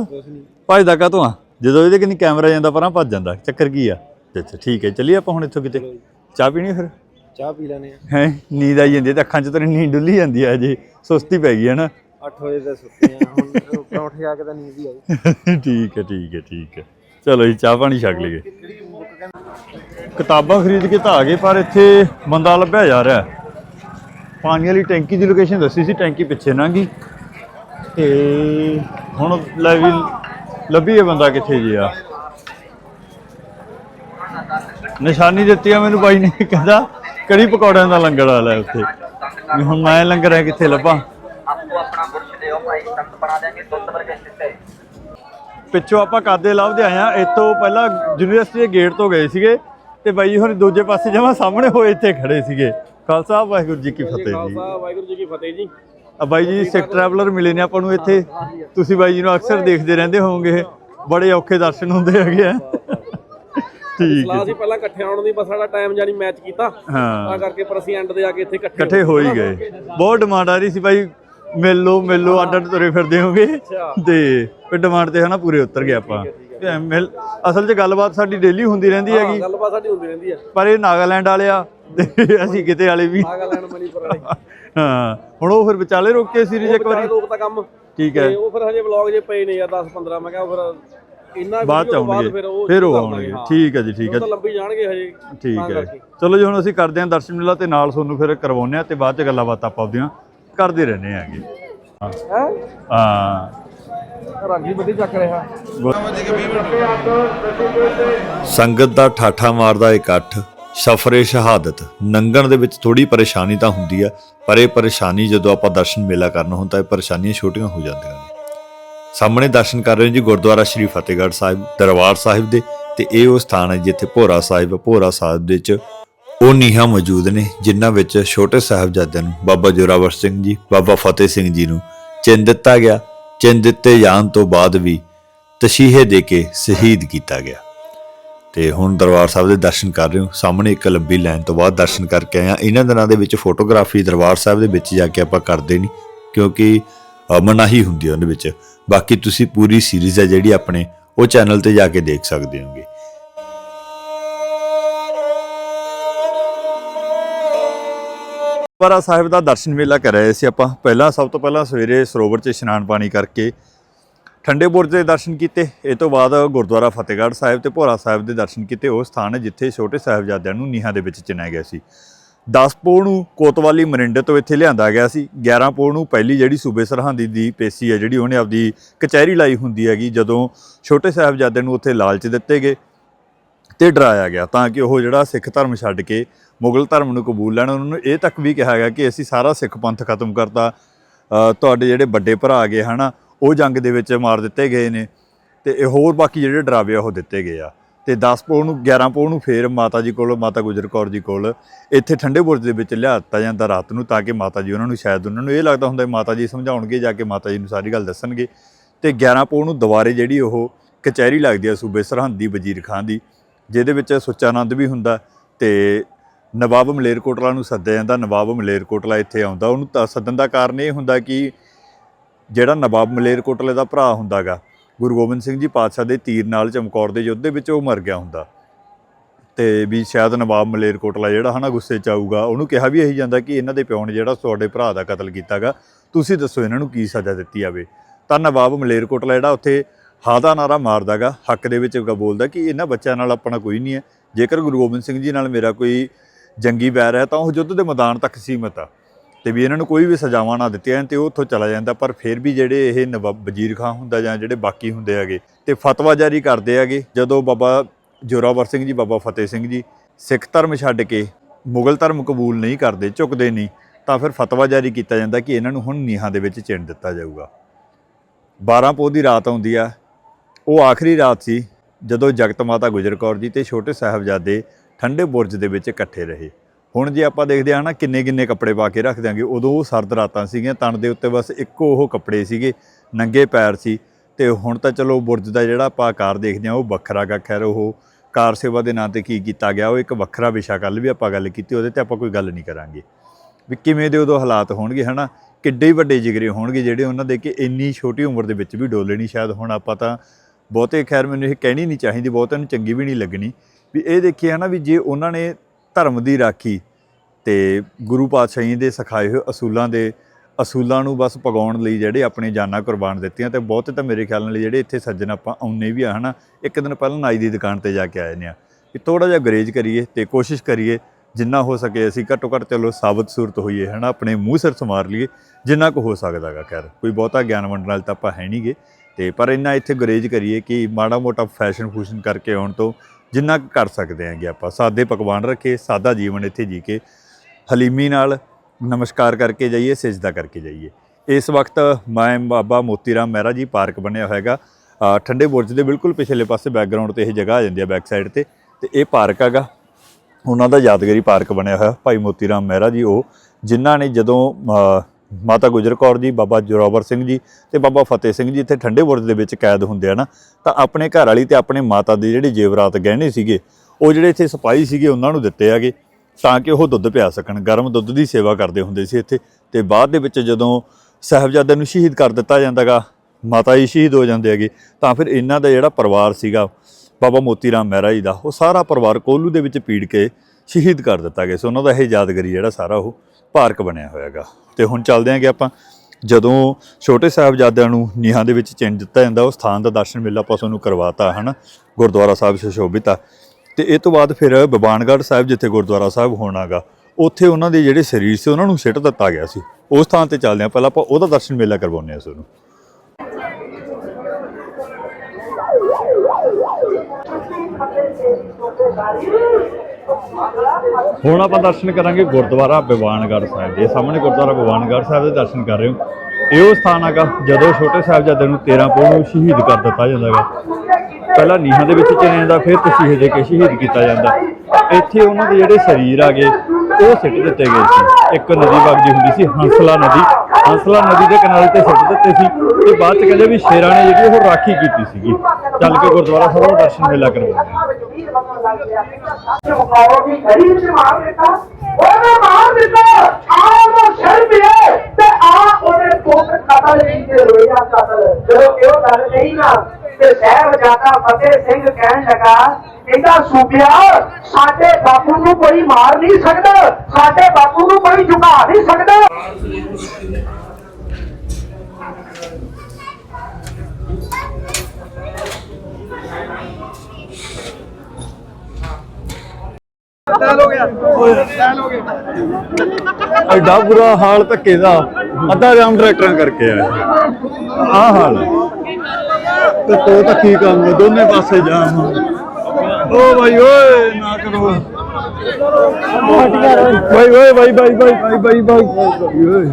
ਭੱਜਦਾ ਕਾ ਆ? ਜਦੋਂ ਇਹਦੇ ਕਿੰਨੀ ਕੈਮਰਾ ਜਾਂਦਾ ਪਰਾਂ ਭੱਜ ਜਾਂਦਾ ਚੱਕਰ ਕੀ ਆ? ਅੱਛਾ ਠੀਕ ਹੈ ਚੱਲੀਏ ਆਪਾਂ ਹੁਣ ਇੱਥੋਂ ਕਿਤੇ। ਚਾਹ ਪੀਣੀ ਆ ਫਿਰ? ਚਾਹ ਪੀ ਲੈਣੇ ਆ। ਹੈ ਨੀਂਦ ਆਈ ਜਾਂਦੀ ਹੈ ਤੇ ਅੱਖਾਂ 'ਚ ਤੇਰੀ ਨੀਂਦ ਡੁੱਲੀ ਜਾਂਦੀ ਹੈ ਅਜੇ ਸੁਸਤੀ ਪੈ ਗਈ ਹੈ ਨਾ? 8 ਵਜੇ ਦਾ ਸੁੱਤੇ ਆ ਹੁਣ ਪਰੌਂਠੇ ਆ ਕੇ ਤਾਂ ਨੀਂਦ ਹੀ ਆਈ। ਠੀਕ ਹੈ ਠੀਕ ਹੈ ਠੀਕ ਹੈ। ਚਲੋ ਜੀ ਚਾਹ ਪਾਣੀ ਛਕ ਲਈਏ। ਕਿਤਾਬਾਂ ਖਰੀਦ ਕੇ ਤਾਂ ਆ ਗਏ ਪਰ ਇੱਥੇ ਬੰਦਾ ਲੱਭਿਆ ਜਾ ਰਿਹਾ। ਪਾਣੀ ਵਾਲੀ ਟੈਂਕੀ ਦੀ ਲੋਕੇਸ਼ਨ ਦੱਸੀ ਸੀ, ਟੈਂਕੀ ਪਿੱਛੇ ਨਾਂਗੀ ਤੇ ਹੁਣ ਲੱਭੀ ਲੱਭੀ ਇਹ ਬੰਦਾ ਕਿੱਥੇ ਗਿਆ ਨਿਸ਼ਾਨੀ ਦਿੱਤੀ ਆ ਮੈਨੂੰ ਬਾਈ ਨੇ, ਕਹਿੰਦਾ ਕੜੀ ਪਕੌੜਿਆਂ ਦਾ ਲੰਗਰ ਆ ਲੈ ਉੱਥੇ। ਹੁਣ ਮੈਂ ਲੰਗਰ ਹੈ ਕਿੱਥੇ ਲੱਭਾਂ? ਪਿੱਛੋਂ ਆਪਾਂ ਕਾਦੇ ਲੱਭਦੇ ਆਏ ਆ ਇਤੋਂ ਪਹਿਲਾਂ ਯੂਨੀਵਰਸਿਟੀ ਦੇ ਗੇਟ ਤੋਂ ਗਏ ਸੀਗੇ ਤੇ ਬਾਈ ਹੁਣ ਦੂਜੇ ਪਾਸੇ ਜਮਾ ਸਾਹਮਣੇ ਹੋਏ ਇੱਥੇ ਖੜੇ ਸੀਗੇ। ਖਾਲਸਾ ਵਾਹਿਗੁਰੂ ਜੀ ਕੀ ਫਤਿਹ ਜੀ। ਖਾਲਸਾ ਵਾਹਿਗੁਰੂ ਜੀ ਕੀ ਫਤਿਹ ਜੀ। ਆ ਬਾਈ ਜੀ ਸਿੱਖ ਟਰੈਵਲਰ ਮਿਲੇ ਨੇ ਆਪਾਂ ਨੂੰ ਇੱਥੇ। ਤੁਸੀਂ ਬਾਈ ਜੀ ਨੂੰ ਅਕਸਰ ਦੇਖਦੇ ਰਹਿੰਦੇ ਹੋਵੋਗੇ। ਬੜੇ ਔਖੇ ਦਰਸ਼ਨ ਹੁੰਦੇ ਹੈਗੇ ਆ। ਠੀਕ ਸਲਾਹ ਹੈ। ਸੀ ਪਹਿਲਾਂ ਇਕੱਠੇ ਆਉਣ ਦੀ ਬਸ ਸਾਡਾ ਟਾਈਮ ਜਾਨੀ ਮੈਚ ਕੀਤਾ। ਤਾਂ ਹਾਂ ਕਰਕੇ ਪਰ ਅਸੀਂ ਐਂਡ ਤੇ ਜਾ ਕੇ ਇੱਥੇ ਇਕੱਠੇ ਇਕੱਠੇ ਹੋ ਹੀ ਗਏ। ਬਹੁਤ ਡਿਮਾਂਡ ਆ ਰਹੀ ਸੀ ਬਾਈ। ਮਿਲ ਲੋ ਮਿਲ ਲੋ ਅੱਡ ਅੱਡ ਤੁਰੇ ਫਿਰਦੇ ਹੋਗੇ। ਤੇ ਫਿਰ ਡਿਮਾਂਡ ਤੇ ਹਨਾ ਪੂਰੇ ਉਤਰ ਗਏ ਆਪਾਂ। ਤੇ ਮਿਲ ਅਸਲ 'ਚ ਗੱਲਬਾਤ ਸਾਡੀ ਡੇਲੀ ਹੁੰਦੀ ਰਹਿੰਦੀ ਹੈਗੀ। ਗੱਲਬਾਤ ਸਾਡੀ ਹੁੰਦੀ ਰਹਿੰਦੀ ਆ ਪਰ ਇਹ ਨਾਗਾਲੈਂਡ ਵਾਲੇ ਆ ਤੇ ਅਸੀਂ ਕਿਤੇ ਵਾਲੇ ਵੀ। ਨਾਗਾਲੈਂਡ ਮਨੀਪੁਰ ਵਾਲੇ। ਹਾਂ ਹੁਣ ਉਹ ਫਿਰ ਵਿਚਾਲੇ ਰੋਕ ਕੇ ਸੀਰੀਜ਼ ਇੱਕ ਵਾਰੀ। ਲੋਕ ਤਾਂ ਕੰਮ। ਠੀਕ ਹੈ। ਉਹ ਫਿਰ ਹਜੇ ਵਲੌਗ ਜੇ ਪਏ ਨੇ ਯਾਰ 10 15 ਮੈਂ ਕਿਹਾ ਫਿਰ ਇੰਨਾ ਬਾਅਦ ਆਉਣਗੇ। ਫਿਰ ਉਹ ਆਉਣਗੇ। ਠੀਕ ਹੈ ਜੀ ਠੀਕ ਹੈ। ਤਾਂ ਲੰਬੀ ਜਾਣਗੇ ਹਜੇ ਠੀਕ ਹੈ। ਚਲੋ ਜੀ ਹੁਣ ਅਸੀਂ ਕਰਦੇ ਹਾਂ ਦਰਸ਼ਨ ਮੇਲਾ ਤੇ ਨਾਲ ਤੁਹਾਨੂੰ ਫਿਰ ਕਰਵਾਉਂਦੇ ਆ ਤੇ ਬਾਅਦ ਚ ਗੱਲਾਂ ਬਾਤਾਂ ਆਪਾਂ ਆਪਦੀਆਂ ਕਰਦੇ ਰਹਿੰਦੇ ਆਂਗੇ ਹੈ? ਹਾਂ। ਰਾਗੀ ਬੱਦੀ ਚੱਕ ਰਿਹਾ। ਸੰਗਤ ਦਾ ਠਾਠਾ ਮਾਰਦਾ ਇਕੱਠ ਸਫਰੇ ਸ਼ਹਾਦਤ। ਨੰਗਣ ਦੇ ਵਿੱਚ ਥੋੜੀ ਪਰੇਸ਼ਾਨੀ ਤਾਂ ਹੁੰਦੀ ਆ ਪਰ ਇਹ ਪਰੇਸ਼ਾਨੀ ਜਦੋਂ ਆਪਾਂ ਦਰਸ਼ਨ ਮੇਲਾ ਕਰਨ ਹੁੰਦਾ ਇਹ ਪਰੇਸ਼ਾਨੀਆਂ ਛੋਟੀਆਂ ਹੋ ਜਾਂਦੀਆਂ ਨੇ। ਸਾਹਮਣੇ ਦਰਸ਼ਨ ਕਰ ਰਹੇ ਜੀ ਗੁਰਦੁਆਰਾ ਸ਼੍ਰੀ ਫਤਿਹਗੜ੍ਹ ਸਾਹਿਬ, ਦਰਬਾਰ ਸਾਹਿਬ ਦੇ, ਤੇ ਇਹ ਉਹ ਸਥਾਨ ਹੈ ਜਿੱਥੇ ਭੋਰਾ ਸਾਹਿਬ ਭੋਰਾ ਸਾਹਿਬ ਦੇ ਵਿੱਚ ਉਹ ਨੀਹਾਂ ਮੌਜੂਦ ਨੇ, ਜਿਨ੍ਹਾਂ ਵਿੱਚ ਛੋਟੇ ਸਾਹਿਬਜ਼ਾਦਿਆਂ ਨੂੰ ਬਾਬਾ ਜੋਰਾਵਰ ਸਿੰਘ ਜੀ, ਬਾਬਾ ਫਤਿਹ ਸਿੰਘ ਜੀ ਨੂੰ ਚਿੰਨ ਦਿੱਤਾ ਗਿਆ। ਚਿੰਨ ਦਿੱਤੇ ਜਾਣ ਤੋਂ ਬਾਅਦ ਵੀ ਤਸ਼ੀਹੇ ਦੇ ਕੇ ਸ਼ਹੀਦ ਕੀਤਾ ਗਿਆ। ਤੇ ਹੁਣ ਦਰਬਾਰ ਸਾਹਿਬ ਦੇ ਦਰਸ਼ਨ ਕਰ ਰਹੇ ਹੋ। ਸਾਹਮਣੇ ਇੱਕ ਲੰਬੀ ਲਾਈਨ ਤੋਂ ਬਾਅਦ ਦਰਸ਼ਨ ਕਰਕੇ ਆਏ ਆ ਇਹਨਾਂ ਦਿਨਾਂ ਦੇ ਵਿੱਚ ਫੋਟੋਗ੍ਰਾਫੀ ਦਰਬਾਰ ਸਾਹਿਬ ਦੇ ਵਿੱਚ ਜਾ ਕੇ ਆਪਾਂ ਕਰਦੇ ਨਹੀਂ, ਕਿਉਂਕਿ ਮਨਾਹੀ ਹੁੰਦੀ ਹੈ ਉਹਦੇ ਵਿੱਚ। ਬਾਕੀ ਤੁਸੀਂ ਪੂਰੀ ਸੀਰੀਜ਼ ਹੈ ਜਿਹੜੀ ਆਪਣੇ ਉਹ ਚੈਨਲ ਤੇ ਜਾ ਕੇ ਦੇਖ ਸਕਦੇ ਹੋਗੇ। ਗੁਰਦੁਆਰਾ ਸਾਹਿਬ ਦਾ ਦਰਸ਼ਨ ਮੇਲਾ ਕਰ ਰਹੇ ਸੀ ਆਪਾਂ। ਪਹਿਲਾਂ ਸਭ ਤੋਂ ਪਹਿਲਾਂ ਸਵੇਰੇ ਸਰੋਵਰ 'ਚ ਇਸ਼ਨਾਨ ਪਾਣੀ ਕਰਕੇ ਠੰਡੇ ਬੁਰਜ ਦੇ ਦਰਸ਼ਨ ਕੀਤੇ। ਇਹ ਤੋਂ ਬਾਅਦ ਗੁਰਦੁਆਰਾ ਫਤਿਹਗੜ੍ਹ ਸਾਹਿਬ ਤੇ ਭੋਰਾ ਸਾਹਿਬ ਦੇ ਦਰਸ਼ਨ ਕੀਤੇ। ਉਹ ਸਥਾਨ ਹੈ ਜਿੱਥੇ ਛੋਟੇ ਸਾਹਿਬਜ਼ਾਦਿਆਂ ਨੂੰ ਨੀਹਾਂ ਦੇ ਵਿੱਚ ਚਿਣਿਆ ਗਿਆ ਸੀ। 10 ਪੋਹ ਨੂੰ ਕੋਤਵਾਲੀ ਮਰਿੰਡੇ ਤੋਂ ਇੱਥੇ ਲਿਆਂਦਾ ਗਿਆ ਸੀ। 11 ਪੋਹ ਨੂੰ ਪਹਿਲੀ ਜਿਹੜੀ ਸੂਬੇ ਸਰਹੰਦ ਦੀ ਪੇਸ਼ੀ ਹੈ ਜਿਹੜੀ ਉਹਨੇ ਆਪਦੀ ਕਚਹਿਰੀ ਲਾਈ ਹੁੰਦੀ ਹੈਗੀ, ਜਦੋਂ ਛੋਟੇ ਸਾਹਿਬਜ਼ਾਦਿਆਂ ਨੂੰ ਉੱਥੇ ਲਾਲਚ ਦਿੱਤੇ ਗਏ ਤੇ ਡਰਾਇਆ ਗਿਆ ਤਾਂ ਕਿ ਉਹ ਜਿਹੜਾ ਸਿੱਖ ਧਰਮ ਛੱਡ ਕੇ ਮੁਗਲ ਧਰਮ ਨੂੰ ਕਬੂਲ ਲੈਣ, ਉਹਨਾਂ ਨੂੰ ਇਹ ਤੱਕ ਵੀ ਕਿਹਾ ਗਿਆ ਕਿ ਅਸੀਂ ਸਾਰਾ ਸਿੱਖ ਪੰਥ ਖਤਮ ਕਰਤਾ। ਤੁਹਾਡੇ ਜਿਹੜੇ ਵੱਡੇ ਭਰਾ ਆ ਗਏ ਹਨਾ, ਉਹ ਜੰਗ ਦੇ ਵਿੱਚ ਮਾਰ ਦਿੱਤੇ ਗਏ ਨੇ ਤੇ ਇਹ ਹੋਰ ਬਾਕੀ ਜਿਹੜੇ ਡਰਾਵੇ ਆ, ਉਹ ਦਿੱਤੇ ਗਏ ਆ। ਤੇ 10 ਪੋਹ ਨੂੰ 11 ਪੋਹ ਨੂੰ ਫੇਰ ਮਾਤਾ ਜੀ ਕੋਲ, ਮਾਤਾ ਗੁਜਰ ਕੌਰ ਜੀ ਕੋਲ ਇੱਥੇ ਠੰਡੇ ਬੁਰਜ ਦੇ ਵਿੱਚ ਲਿਆ ਦਿੱਤਾ ਜਾਂਦਾ ਰਾਤ ਨੂੰ ਤਾਂ ਕਿ ਮਾਤਾ ਜੀ ਉਹਨਾਂ ਨੂੰ, ਸ਼ਾਇਦ ਉਹਨਾਂ ਨੂੰ ਇਹ ਲੱਗਦਾ ਹੁੰਦਾ ਮਾਤਾ ਜੀ ਸਮਝਾਉਣਗੇ, ਜਾ ਕੇ ਮਾਤਾ ਜੀ ਨੂੰ ਸਾਰੀ ਗੱਲ ਦੱਸਣਗੇ। ਤੇ 11 ਪੋਹ ਨੂੰ ਦੁਬਾਰੇ ਜਿਹੜੀ ਉਹ ਕਚਹਿਰੀ ਲੱਗਦੀ ਆ ਸੂਬੇ ਸਰਹੰਦ ਦੀ, ਵਜ਼ੀਰ ਖਾਨ ਦੀ, ਜਿਹਦੇ ਵਿੱਚ ਸੁੱਚਾਨੰਦ ਵੀ ਹੁੰਦਾ ਤੇ ਨਵਾਬ ਮਲੇਰਕੋਟਲਾ ਨੂੰ ਸੱਦਿਆ ਜਾਂਦਾ, ਨਵਾਬ ਮਲੇਰਕੋਟਲਾ ਇੱਥੇ ਆਉਂਦਾ। ਉਹਨੂੰ ਤਾਂ ਸੱਦਣ ਦਾ ਕਾਰਨ ਇਹ ਹੁੰਦਾ ਕਿ ਜਿਹੜਾ ਨਵਾਬ ਮਲੇਰਕੋਟਲੇ ਦਾ ਭਰਾ ਹੁੰਦਾਗਾ, ਗੁਰੂ ਗੋਬਿੰਦ ਸਿੰਘ ਜੀ ਪਾਤਸ਼ਾਹ ਦੇ ਤੀਰ ਨਾਲ ਚਮਕੌਰ ਦੇ ਯੁੱਧ ਦੇ ਵਿੱਚ ਉਹ ਮਰ ਗਿਆ ਹੁੰਦਾ। ਤੇ ਵੀ ਸ਼ਾਇਦ ਨਵਾਬ ਮਲੇਰਕੋਟਲਾ ਜਿਹੜਾ ਹਨਾ ਗੁੱਸੇ ਚ ਆਊਗਾ, ਉਹਨੂੰ ਕਿਹਾ ਵੀ ਇਹੀ ਜਾਂਦਾ ਕਿ ਇਹਨਾਂ ਦੇ ਪਿਓ ਨੇ ਜਿਹੜਾ ਤੁਹਾਡੇ ਭਰਾ ਦਾ ਕਤਲ ਕੀਤਾਗਾ, ਤੁਸੀਂ ਦੱਸੋ ਇਹਨਾਂ ਨੂੰ ਕੀ ਸਜ਼ਾ ਦਿੱਤੀ ਜਾਵੇ। ਤਾਂ ਨਵਾਬ ਮਲੇਰਕੋਟਲਾ ਜਿਹੜਾ ਉੱਥੇ ਹਾਂ ਦਾ ਨਾਰਾ ਮਾਰਦਾਗਾ, ਹੱਕ ਦੇ ਵਿੱਚ ਬੋਲਦਾ ਕਿ ਇਹਨਾਂ ਬੱਚਿਆਂ ਨਾਲ ਆਪਣਾ ਕੋਈ ਨਹੀਂ ਹੈ। ਜੇਕਰ ਗੁਰੂ ਗੋਬਿੰਦ ਸਿੰਘ ਜੀ ਨਾਲ ਮੇਰਾ ਕੋਈ ਜੰਗੀ ਵੈਰ ਹੈ ਤਾਂ ਉਹ ਯੁੱਧ ਦੇ ਮੈਦਾਨ ਤੱਕ ਸੀਮਤ ਆ। ਤੇ ਵੀ ਇਹਨਾਂ ਨੂੰ ਕੋਈ ਵੀ ਸਜ਼ਾਵਾਂ ਨਾ ਦਿੱਤੀਆਂ ਜਾਣ ਤੇ ਉਹ ਉੱਥੋਂ ਚਲਾ ਜਾਂਦਾ, ਪਰ ਫਿਰ ਵੀ ਜਿਹੜੇ ਇਹ ਨਵਾਬ ਵਜ਼ੀਰ ਖਾਂ ਹੁੰਦਾ ਜਾਂ ਜਿਹੜੇ ਬਾਕੀ ਹੁੰਦੇ ਹੈਗੇ, ਤੇ ਫਤਵਾ ਜਾਰੀ ਕਰਦੇ ਹੈਗੇ, ਜਦੋਂ ਬਾਬਾ ਜੋਰਾਵਰ ਸਿੰਘ ਜੀ, ਬਾਬਾ ਫਤਿਹ ਸਿੰਘ ਜੀ ਸਿੱਖ ਧਰਮ ਛੱਡ ਕੇ ਮੁਗਲ ਧਰਮ ਕਬੂਲ ਨਹੀਂ ਕਰਦੇ, ਝੁਕਦੇ ਨਹੀਂ, ਤਾਂ ਫਿਰ ਫਤਵਾ ਜਾਰੀ ਕੀਤਾ ਜਾਂਦਾ ਕਿ ਇਹਨਾਂ ਨੂੰ ਹੁਣ ਨੀਹਾਂ ਦੇ ਵਿੱਚ ਚਿਣ ਦਿੱਤਾ ਜਾਊਗਾ। 12 ਪੋਹ ਦੀ ਰਾਤ ਆਉਂਦੀ ਆ, ਉਹ ਆਖਰੀ ਰਾਤ ਸੀ ਜਦੋਂ ਜਗਤ ਮਾਤਾ ਗੁਜਰ ਕੌਰ ਜੀ ਤੇ ਛੋਟੇ ਸਾਹਿਬਜ਼ਾਦੇ ਠੰਡੇ ਬੁਰਜ ਦੇ ਵਿੱਚ ਇਕੱਠੇ ਰਹੇ। ਹੁਣ ਜੇ ਆਪਾਂ ਦੇਖਦੇ ਹਾਂ ਨਾ ਕਿੰਨੇ ਕਿੰਨੇ ਕੱਪੜੇ ਪਾ ਕੇ ਰੱਖ ਦਿਆਂਗੇ, ਉਦੋਂ ਉਹ ਸਰਦ ਰਾਤਾਂ ਸੀਗੀਆਂ, ਤਣ ਦੇ ਉੱਤੇ ਬਸ ਇੱਕੋ ਉਹ ਕੱਪੜੇ ਸੀਗੇ, ਨੰਗੇ ਪੈਰ ਸੀ। ਤੇ ਹੁਣ ਤਾਂ ਚਲੋ ਬੁਰਜ ਦਾ ਜਿਹੜਾ ਆਪਾਂ ਆਕਾਰ ਦੇਖਦੇ ਹਾਂ, ਉਹ ਵੱਖਰਾ ਗਾ, ਖੈਰ ਉਹ ਕਾਰ ਸੇਵਾ ਦੇ ਨਾਂ ਤੇ ਕੀ ਕੀਤਾ ਗਿਆ, ਉਹ ਇੱਕ ਵੱਖਰਾ ਵਿਸ਼ਾ ਕੱਲ ਵੀ ਆਪਾਂ ਗੱਲ ਕੀਤੀ, ਉਹਦੇ ਤੇ ਆਪਾਂ ਕੋਈ ਗੱਲ ਨਹੀਂ ਕਰਾਂਗੇ। ਵੀ ਕਿਵੇਂ ਦੇ ਉਦੋਂ ਹਾਲਾਤ ਹੋਣਗੇ, ਹਨਾ? ਕਿੱਡੇ ਵੱਡੇ ਜਿਗਰੇ ਹੋਣਗੇ ਜਿਹੜੇ ਉਹਨਾਂ ਦੇ ਕਿ ਇੰਨੀ ਛੋਟੀ ਉਮਰ ਦੇ ਵਿੱਚ ਵੀ ਡੋਲੇ ਨਹੀਂ, ਸ਼ਾਇਦ ਹੁਣ ਆਪਾਂ ਤਾਂ ਬਹੁਤੇ, ਖੈਰ ਮੈਨੂੰ ਇਹ ਕਹਿਣੀ ਨਹੀਂ ਚਾਹੀਦੀ, ਬਹੁਤਿਆਂ ਨੂੰ ਚੰਗੀ ਵੀ ਨਹੀਂ ਲੱਗਣੀ। ਵੀ ਇਹ ਦੇਖੀਏ ਹਨਾ ਵੀ ਜੇ ਉਹਨਾਂ ਨੇ ਧਰਮ ਦੀ ਰਾਖੀ ਤੇ ਗੁਰੂ ਪਾਤਸ਼ਾਹੀ ਦੇ ਸਿਖਾਏ ਹੋਏ ਅਸੂਲਾਂ ਦੇ ਅਸੂਲਾਂ ਨੂੰ ਬਸ ਪਗਾਉਣ ਲਈ ਜਿਹੜੇ ਆਪਣੀ ਜਾਨਾਂ ਕੁਰਬਾਨ ਦਿੱਤੀਆਂ ਤੇ ਬਹੁਤੇ ਤਾਂ ਮੇਰੇ ਖਿਆਲ ਨਾਲ ਜਿਹੜੇ ਇੱਥੇ ਸੱਜਣ ਆਪਾਂ ਆਉਨੇ ਵੀ ਆ ਹਨਾ, ਇੱਕ ਦਿਨ ਪਹਿਲਾਂ ਨਾਈ ਦੀ ਦੁਕਾਨ ਤੇ ਜਾ ਕੇ ਆਏ ਨੇ ਆ। ਕਿ ਥੋੜਾ ਜਿਹਾ ਗਰੇਜ ਕਰੀਏ ਤੇ ਕੋਸ਼ਿਸ਼ ਕਰੀਏ, ਜਿੰਨਾ ਹੋ ਸਕੇ ਅਸੀਂ ਘੱਟੋ ਘੱਟ ਚਲੋ ਸਾਬਤ ਸੂਰਤ ਹੋਈਏ ਹਨਾ, ਆਪਣੇ ਮੂੰਹ ਸਿਰ ਸਮਾਰ ਲਈਏ, ਜਿੰਨਾ ਕੁ ਹੋ ਸਕਦਾਗਾ ਖੈਰ, ਕੋਈ ਬਹੁਤਾ ਗਿਆਨ ਵੰਡਣ ਵਾਲੇ ਤਾਂ ਆਪਾਂ ਹੈ ਨਹੀਂਗੇ ਤੇ ਪਰ ਇੰਨਾ ਇੱਥੇ ਗੁਰੇਜ ਕਰੀਏ ਕਿ ਮਾੜਾ ਮੋਟਾ ਫੈਸ਼ਨ ਫੂਸ਼ਨ ਕਰਕੇ ਆਉਣ ਤੋਂ ਜਿੰਨਾ ਕੁ ਕਰ ਸਕਦੇ ਆਂਗੇ ਆਪਾਂ। ਸਾਦੇ ਪਕਵਾਨ ਰੱਖੇ ਸਾਦਾ ਜੀਵਨ ਇੱਥੇ ਜੀ ਕੇ। ਹਲੀਮੀ ਨਾਲ ਨਮਸਕਾਰ ਕਰਕੇ ਜਾਈਏ ਸਜਦਾ ਕਰਕੇ ਜਾਈਏ। ਇਸ ਵਕਤ ਮੈਂ ਬਾਬਾ ਮੋਤੀ ਰਾਮ ਮਹਿਰਾ ਜੀ ਪਾਰਕ ਬਣਿਆ ਹੋਇਆਗਾ। ਅ, ਠੰਡੇ ਬੁਰਜ ਦੇ ਬਿਲਕੁਲ ਪਿਛਲੇ ਪਾਸੇ ਬੈਕਗ੍ਰਾਉਂਡ ਤੇ ਇਹ ਜਗ੍ਹਾ ਆ ਜਾਂਦੀ ਹੈ ਬੈਕ ਸਾਈਡ ਤੇ। ਤੇ ਇਹ ਪਾਰਕ ਹੈਗਾ। ਉਹਨਾਂ ਦਾ ਯਾਦਗਾਰੀ ਪਾਰਕ ਬਣਿਆ ਹੋਇਆ। ਭਾਈ ਮੋਤੀ ਰਾਮ ਮਹਿਰਾ ਜੀ ਉਹ ਜਿਨ੍ਹਾਂ ਨੇ ਜਦੋਂ ਮਾਤਾ ਗੁਜਰ ਕੌਰ ਜੀ, ਬਾਬਾ ਜੋਰਾਵਰ ਸਿੰਘ ਜੀ ਤੇ ਬਾਬਾ ਫਤਿਹ ਸਿੰਘ ਜੀ ਇੱਥੇ ਠੰਡੇ ਬੁਰਜ ਦੇ ਵਿੱਚ ਕੈਦ ਹੁੰਦੇ ਆ ਨਾ, ਤਾਂ ਆਪਣੇ ਘਰ ਵਾਲੀ ਤੇ ਆਪਣੇ ਮਾਤਾ ਦੇ ਜਿਹੜੇ ਜੇਵਰਾਤ ਗਹਿਣੇ ਸੀਗੇ, ਉਹ ਜਿਹੜੇ ਇੱਥੇ ਸਿਪਾਹੀ ਸੀਗੇ ਉਹਨਾਂ ਨੂੰ ਦਿੱਤੇ ਹੈਗੇ ਤਾਂ ਕਿ ਉਹ ਦੁੱਧ ਪਿਆ ਸਕਣ, ਗਰਮ ਦੁੱਧ ਦੀ ਸੇਵਾ ਕਰਦੇ ਹੁੰਦੇ ਸੀ ਇੱਥੇ ਤੇ ਬਾਅਦ ਦੇ ਵਿੱਚ ਜਦੋਂ ਸਾਹਿਬਜ਼ਾਦਿਆਂ ਨੂੰ ਸ਼ਹੀਦ ਕਰ ਦਿੱਤਾ ਜਾਂਦਾਗਾ, ਮਾਤਾ ਜੀ ਸ਼ਹੀਦ ਹੋ ਜਾਂਦੇ ਹੈਗੇ, ਤਾਂ ਫਿਰ ਇਹਨਾਂ ਦਾ ਜਿਹੜਾ ਪਰਿਵਾਰ ਸੀਗਾ, ਬਾਬਾ ਮੋਤੀ ਰਾਮ ਮਹਿਰਾ ਜੀ ਦਾ, ਉਹ ਸਾਰਾ ਪਰਿਵਾਰ ਕੋਲੂ ਦੇ ਵਿੱਚ ਪੀੜ ਕੇ ਸ਼ਹੀਦ ਕਰ ਦਿੱਤਾ ਗਿਆ ਸੋ, ਉਹਨਾਂ ਦਾ ਇਹ ਯਾਦਗਰੀ ਜਿਹੜਾ ਸਾਰਾ ਉਹ ਪਾਰਕ ਬਣਿਆ ਹੋਇਆਗਾ। ਤੇ ਹੁਣ ਚੱਲਦੇ ਆਂਗੇ ਆਪਾਂ, ਜਦੋਂ ਛੋਟੇ ਸਾਹਿਬਜ਼ਾਦਿਆਂ ਨੂੰ ਨੀਹਾਂ ਦੇ ਵਿੱਚ ਚਿੰਨ ਦਿੱਤਾ ਜਾਂਦਾ, ਉਹ ਸਥਾਨ ਦਾ ਦਰਸ਼ਨ ਮੇਲਾ ਆਪਾਂ ਤੁਹਾਨੂੰ ਕਰਵਾਤਾ, ਹਨਾ? ਗੁਰਦੁਆਰਾ ਸਾਹਿਬ ਸੁਸ਼ੋਭਿਤ ਆ। ਤੇ ਇਹ ਤੋਂ ਬਾਅਦ ਫਿਰ ਬਬਾਨਗੜ੍ਹ ਸਾਹਿਬ, ਜਿੱਥੇ ਗੁਰਦੁਆਰਾ ਸਾਹਿਬ ਹੋਣਾਗਾ, ਉੱਥੇ ਉਹਨਾਂ ਦੇ ਜਿਹੜੇ ਸਰੀਰ ਸੀ, ਉਹਨਾਂ ਨੂੰ ਸਿੱਟ ਦਿੱਤਾ ਗਿਆ ਸੀ। ਉਸ ਥਾਂ ਤੇ ਚੱਲਦੇ ਆ, ਪਹਿਲਾਂ ਆਪਾਂ ਉਹਦਾ ਦਰਸ਼ਨ ਮੇਲਾ ਕਰਵਾਉਂਦੇ ਆ ਤੁਹਾਨੂੰ ਹੁਣ ਆਪਾਂ ਦਰਸ਼ਨ ਕਰਾਂਗੇ ਗੁਰਦੁਆਰਾ ਬਿਵਾਨਗੜ੍ਹ ਸਾਹਿਬ ਦੇ। ਸਾਹਮਣੇ ਗੁਰਦੁਆਰਾ ਬਿਵਾਨਗੜ੍ਹ ਸਾਹਿਬ ਦੇ ਦਰਸ਼ਨ ਕਰ ਰਹੇ ਹੋ। ਇਹ ਉਹ ਸਥਾਨ ਹੈਗਾ ਜਦੋਂ ਛੋਟੇ ਸਾਹਿਬਜ਼ਾਦੇ ਨੂੰ 13 ਪੋਹ ਨੂੰ ਸ਼ਹੀਦ ਕਰ ਦਿੱਤਾ ਜਾਂਦਾ ਜਾਂਦਾਗਾ। ਪਹਿਲਾਂ ਨੀਹਾਂ ਦੇ ਵਿੱਚ ਚਿਣਿਆ ਜਾਂਦਾ, ਫਿਰ ਤਸੀਹੇ ਦੇ ਕੇ ਸ਼ਹੀਦ ਕੀਤਾ ਜਾਂਦਾ। ਇੱਥੇ ਉਹਨਾਂ ਦੇ ਜਿਹੜੇ ਸਰੀਰ ਆ ਗਏ, ਉਹ ਸਿੱਟ ਦਿੱਤੇ ਗਏ ਸੀ। ਇੱਕ ਨਦੀ ਵਗਦੀ ਹੁੰਦੀ ਸੀ, ਹੰਸਲਾ ਨਦੀ। ਹੰਸਲਾ ਨਦੀ ਦੇ ਕਿਨਾਰੇ ਤੇ ਸਿੱਟ ਦਿੱਤੇ ਸੀ ਤੇ ਬਾਅਦ ਚ ਕਹਿੰਦੇ ਵੀ ਸ਼ੇਰਾਂ ਨੇ ਜਿਹੜੀ ਉਹ ਰਾਖੀ ਕੀਤੀ ਸੀਗੀ। ਚੱਲ ਕੇ ਗੁਰਦੁਆਰਾ ਸਾਹਿਬ ਦਾ ਦਰਸ਼ਨ ਮੇਲਾ ਕਰਵਾਉਂਦੇ ਹਾਂ ਚਮਕਾਓ ਦੀ ਘੜੀ ਮਾਰ ਦਿੱਤਾ ਉਹਨੇ ਮਾਰ ਦਿੱਤਾ ਆ ਉਹ ਸਿਰ ਪਿਆ ਤੇ ਆ ਉਹਨੇ ਪੁੱਤ ਕਤਲ ਕੀਤੇ ਰੋਇਆ ਕਤਲ ਜਦੋਂ ਇਹ ਗੱਲ ਨਹੀਂ ਨਾ ਤੇ ਸਾਹਿਬਜ਼ਾਦਾ ਫਤਿਹ ਸਿੰਘ ਕਹਿਣ ਲੱਗਾ ਕਹਿੰਦਾ ਸੂਬਿਆ ਸਾਡੇ ਬਾਪੂ ਨੂੰ ਕੋਈ ਮਾਰ ਨਹੀਂ ਸਕਦਾ, ਸਾਡੇ ਬਾਪੂ ਨੂੰ ਕੋਈ ਝੁਕਾ ਨਹੀਂ ਸਕਦਾ। ਐਡਾ ਬੁਰਾ ਹਾਲ ਧੱਕੇ ਦਾ। ਅੱਧਾ ਜਾਮ ਟਰੈਕਟਰਾਂ ਕਰਕੇ ਆ ਆਹ ਹਾਲ। ਤੇ ਤੋ ਤਾਂ ਕੀ ਕੰਮ ਦੋਨੇ ਪਾਸੇ ਜਾਮ। ਓ ਭਾਈ ਓਏ, ਨਾ ਕਰੋ। ਭਾਈ ਓਏ ਭਾਈ ਭਾਈ ਭਾਈ ਭਾਈ ਭਾਈ ਭਾਈ ਓਏ।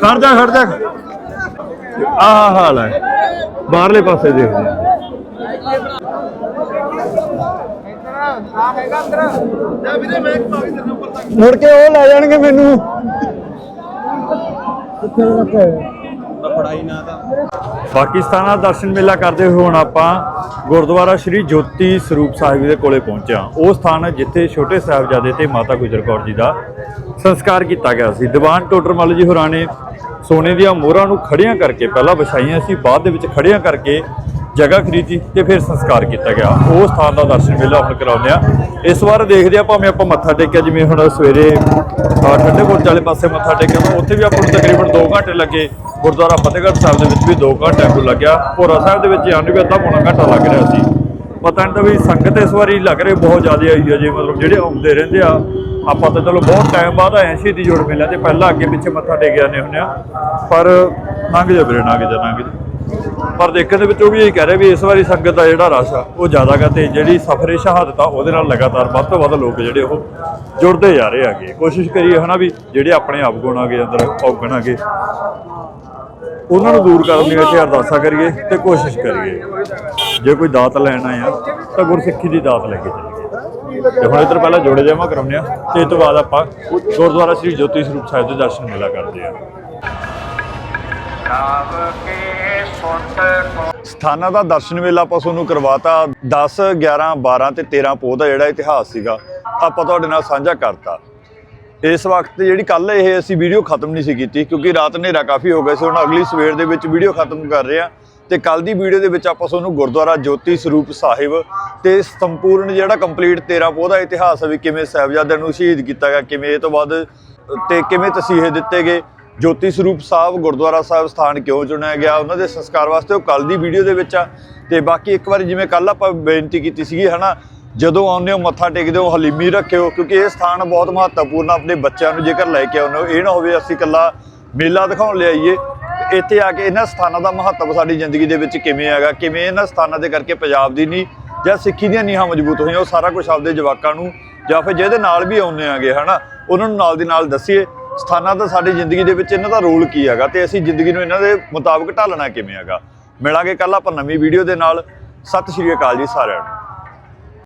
ਖੜ ਜਾ ਖੜ ਜਾ। ਆਹ ਹਾਲ ਹੈ। ਬਾਹਰਲੇ ਪਾਸੇ ਦੇਖਦੇ ਆ ਮੁੜ ਕੇ ਉਹ ਲੈ ਜਾਣਗੇ ਮੈਨੂੰ। ਪਾਕਿਸਤਾਨ ਦਾ ਦਰਸ਼ਨ ਮੇਲਾ ਕਰਦੇ ਹੋਏ ਹੁਣ ਆਪਾਂ ਗੁਰਦੁਆਰਾ ਸ੍ਰੀ ਜੋਤੀ ਸਰੂਪ ਸਾਹਿਬ ਦੇ ਕੋਲੇ ਪਹੁੰਚੇ ਹਾਂ। ਉਹ ਸਥਾਨ ਜਿੱਥੇ ਛੋਟੇ ਸਾਹਿਬਜ਼ਾਦੇ ਤੇ ਮਾਤਾ ਗੁਜਰ ਕੌਰ ਜੀ ਦਾ ਸੰਸਕਾਰ ਕੀਤਾ ਗਿਆ ਸੀ। ਦੀਵਾਨ ਟੋਡਰਮਲ ਜੀ ਹੋਰਾਂ ਨੇ ਸੋਨੇ ਦੀਆਂ ਮੋਹਰਾਂ ਨੂੰ ਖੜੀਆਂ ਕਰਕੇ ਪਹਿਲਾਂ ਵਿਛਾਈਆਂ ਸੀ ਬਾਅਦ ਦੇ ਵਿੱਚ ਖੜੀਆਂ ਕਰਕੇ ਜਗ੍ਹਾ ਖਰੀਦੀ ਤੇ ਫਿਰ ਸੰਸਕਾਰ ਕੀਤਾ ਗਿਆ। ਉਹ ਸਥਾਨ ਦਾ ਦਰਸ਼ਨ ਮੇਲਾ ਹੁਣ ਕਰਾਉਂਦੇ ਆ ਇਸ ਵਾਰ ਦੇਖਦੇ ਆ ਭਾਵੇਂ ਆਪਾਂ ਮੱਥਾ ਟੇਕਿਆ, ਜਿਵੇਂ ਹੁਣ ਸਵੇਰੇ ਠੰਡੇ ਬੁਰਜ ਵਾਲੇ ਪਾਸੇ ਮੱਥਾ ਟੇਕਿਆ ਤਾਂ ਉੱਥੇ ਵੀ ਆਪਾਂ ਨੂੰ ਤਕਰੀਬਨ 2 ਘੰਟੇ ਲੱਗੇ। ਗੁਰਦੁਆਰਾ ਫਤਿਹਗੜ੍ਹ ਸਾਹਿਬ ਦੇ ਵਿੱਚ ਵੀ 2 ਘੰਟੇ ਟੈਂਪੂ ਲੱਗਿਆ। ਭੋਰਾ ਸਾਹਿਬ ਦੇ ਵਿੱਚ ਜਾਣ ਨੂੰ ਵੀ ਅੱਧਾ ਪੌਣਾ ਘੰਟਾ ਲੱਗ ਰਿਹਾ ਸੀ। ਪਤਾ ਨਹੀਂ ਤਾਂ ਵੀ ਸੰਗਤ ਇਸ ਵਾਰੀ ਲੱਗ ਰਹੀ ਬਹੁਤ ਜ਼ਿਆਦਾ ਆਈ ਹੈ, ਜੇ ਮਤਲਬ ਜਿਹੜੇ ਆਉਂਦੇ ਰਹਿੰਦੇ ਆ, ਆਪਾਂ ਤਾਂ ਚਲੋ ਬਹੁਤ ਟਾਈਮ ਬਾਅਦ ਆਏ ਸੀ ਦੀ ਜੋੜ ਮੇਲਿਆਂ ਤੇ, ਪਹਿਲਾਂ ਅੱਗੇ ਪਿੱਛੇ ਮੱਥਾ ਟੇਕ ਜਾਂਦੇ ਹੁੰਦੇ ਆ। ਪਰ ਲੰਘ ਜਾ ਵੀਰੇ ਲੰਘ ਜਾ ਲੰਘ ਜਾ। ਪਰ ਦੇਖਣ ਦੇ ਵਿੱਚ ਉਹ ਵੀ ਇਹ ਕਹਿ ਰਿਹਾ ਵੀ ਇਸ ਵਾਰੀ ਸੰਗਤ ਦਾ ਜਿਹੜਾ ਰਸ਼ ਆ, ਉਹ ਜ਼ਿਆਦਾ ਗਾ ਤੇ ਜਿਹੜੀ ਸਫਰੇ ਸ਼ਹਾਦਤ ਆ, ਉਹਦੇ ਨਾਲ ਲਗਾਤਾਰ ਵੱਧ ਤੋਂ ਵੱਧ ਲੋਕ ਜਿਹੜੇ ਉਹ ਜੁੜਦੇ ਜਾ ਰਹੇ ਹੈਗੇ। ਕੋਸ਼ਿਸ਼ ਕਰੀਏ ਹਨਾ ਵੀ ਜਿਹੜੇ ਆਪਣੇ ਆਪ ਗੁਣ ਅੰਦਰ ਔਗਣ ਆਗੇ ਉਹਨਾਂ ਨੂੰ ਦੂਰ ਕਰਨ ਦੀ ਇੱਥੇ ਅਰਦਾਸਾਂ ਕਰੀਏ ਤੇ ਕੋਸ਼ਿਸ਼ ਕਰੀਏ। ਜੇ ਕੋਈ ਦਾਤ ਲੈਣਾ ਆ, ਤਾਂ ਗੁਰਸਿੱਖੀ ਦੀ ਦਾਤ ਲੈ ਕੇ ਚੱਲੀਏ। ਤੇ ਹੁਣ ਇੱਧਰ ਪਹਿਲਾਂ ਜੋੜੇ ਜਾਮਾ ਕਰਾਉਂਦੇ ਆ, ਤੇ ਇਸ ਤੋਂ ਬਾਅਦ ਆਪਾਂ ਗੁਰਦੁਆਰਾ ਸ੍ਰੀ ਜੋਤੀ ਸਰੂਪ ਸਾਹਿਬ ਦੇ ਦਰਸ਼ਨ ਮੇਲਾ ਕਰਦੇ ਆ। ਸਥਾਨਾਂ ਦਾ ਦਰਸ਼ਨ ਮੇਲਾ ਆਪਾਂ ਤੁਹਾਨੂੰ ਕਰਵਾਤਾ। 10 11 12 ਤੇ 13 ਪੋਹ ਦਾ ਜਿਹੜਾ ਇਤਿਹਾਸ ਸੀਗਾ, ਆਪਾਂ ਤੁਹਾਡੇ ਨਾਲ ਸਾਂਝਾ ਕਰਤਾ। ਇਸ ਵਕਤ ਜਿਹੜੀ ਕੱਲ ਇਹ ਅਸੀਂ ਵੀਡੀਓ ਖਤਮ ਨਹੀਂ ਸੀ ਕੀਤੀ, ਕਿਉਂਕਿ ਰਾਤ ਹਨੇਰਾ ਕਾਫੀ ਹੋ ਗਿਆ ਸੀ। ਹੁਣ ਅਗਲੀ ਸਵੇਰ ਦੇ ਵਿੱਚ ਵੀਡੀਓ ਖਤਮ ਕਰ ਰਹੇ ਆ ਤੇ ਕੱਲ ਦੀ ਵੀਡੀਓ ਦੇ ਵਿੱਚ ਆਪਾਂ ਤੁਹਾਨੂੰ ਗੁਰਦੁਆਰਾ ਜੋਤੀ ਸਰੂਪ ਸਾਹਿਬ ਤੇ ਸੰਪੂਰਨ ਜਿਹੜਾ ਕੰਪਲੀਟ 13 ਪੋਹ ਦਾ ਇਤਿਹਾਸ ਹੈ ਵੀ ਕਿਵੇਂ ਸਾਹਿਬਜ਼ਾਦਿਆਂ ਨੂੰ ਸ਼ਹੀਦ ਕੀਤਾ ਗਿਆ, ਕਿਵੇਂ ਇਹ ਤੋਂ ਬਾਅਦ ਤੇ ਕਿਵੇਂ ਤਸੀਹੇ ਦਿੱਤੇ ਗਏ। ਜੋਤੀ ਸਰੂਪ ਸਾਹਿਬ ਗੁਰਦੁਆਰਾ ਸਾਹਿਬ ਸਥਾਨ ਕਿਉਂ ਚੁਣਿਆ ਗਿਆ? ਉਹਨਾਂ ਦੇ ਸੰਸਕਾਰ ਵਾਸਤੇ ਉਹ ਕੱਲ ਦੀ ਵੀਡੀਓ ਦੇ ਵਿੱਚ ਆ। ਤੇ ਬਾਕੀ ਇੱਕ ਵਾਰੀ ਜਿਵੇਂ ਕੱਲ ਆਪਾਂ ਬੇਨਤੀ ਕੀਤੀ ਸੀਗੀ, ਹਨਾ, ਜਦੋਂ ਆਉਂਦੇ ਹੋ ਮੱਥਾ ਟੇਕਦੇ ਹੋ, ਹਲੀਮੀ ਰੱਖਿਓ, ਕਿਉਂਕਿ ਇਹ ਸਥਾਨ ਬਹੁਤ ਮਹੱਤਵਪੂਰਨ ਆਪਣੇ ਬੱਚਿਆਂ ਨੂੰ ਜੇਕਰ ਲੈ ਕੇ ਆਉਂਦੇ ਹੋ। ਇਹ ਨਾ ਹੋਵੇ ਅਸੀਂ ਇਕੱਲਾ ਮੇਲਾ ਦਿਖਾਉਣ ਲਈ ਆਈਏ। ਇੱਥੇ ਆ ਕੇ ਇਹਨਾਂ ਸਥਾਨਾਂ ਦਾ ਮਹੱਤਵ ਸਾਡੀ ਜ਼ਿੰਦਗੀ ਦੇ ਵਿੱਚ ਕਿਵੇਂ ਹੈਗਾ, ਕਿਵੇਂ ਇਹਨਾਂ ਸਥਾਨਾਂ ਦੇ ਕਰਕੇ ਪੰਜਾਬ ਦੀ ਨਹੀਂ ਜਾਂ ਸਿੱਖੀ ਦੀਆਂ ਨੀਹਾਂ ਮਜ਼ਬੂਤ ਹੋਈਆਂ, ਉਹ ਸਾਰਾ ਕੁਝ ਆਪਦੇ ਜਵਾਕਾਂ ਨੂੰ ਜਾਂ ਫਿਰ ਜਿਹਦੇ ਨਾਲ ਵੀ ਆਉਂਦੇ ਆਗੇ ਹਨਾ, ਉਹਨਾਂ ਨੂੰ ਨਾਲ ਦੀ ਨਾਲ ਦੱਸੀਏ। ਸਥਾਨਾਂ ਦਾ ਸਾਡੀ ਜ਼ਿੰਦਗੀ ਦੇ ਵਿੱਚ ਇਹਨਾਂ ਦਾ ਰੋਲ ਕੀ ਹੈਗਾ ਤੇ ਅਸੀਂ ਜ਼ਿੰਦਗੀ ਨੂੰ ਇਹਨਾਂ ਦੇ ਮੁਤਾਬਕ ਢਾਲਣਾ ਕਿਵੇਂ ਹੈਗਾ? ਮਿਲਾਂਗੇ ਕੱਲ ਆਪਾਂ ਨਵੀਂ ਵੀਡੀਓ ਦੇ ਨਾਲ। ਸਤਿ ਸ਼੍ਰੀ ਅਕਾਲ ਜੀ ਸਾਰਿਆਂ ਨੂੰ।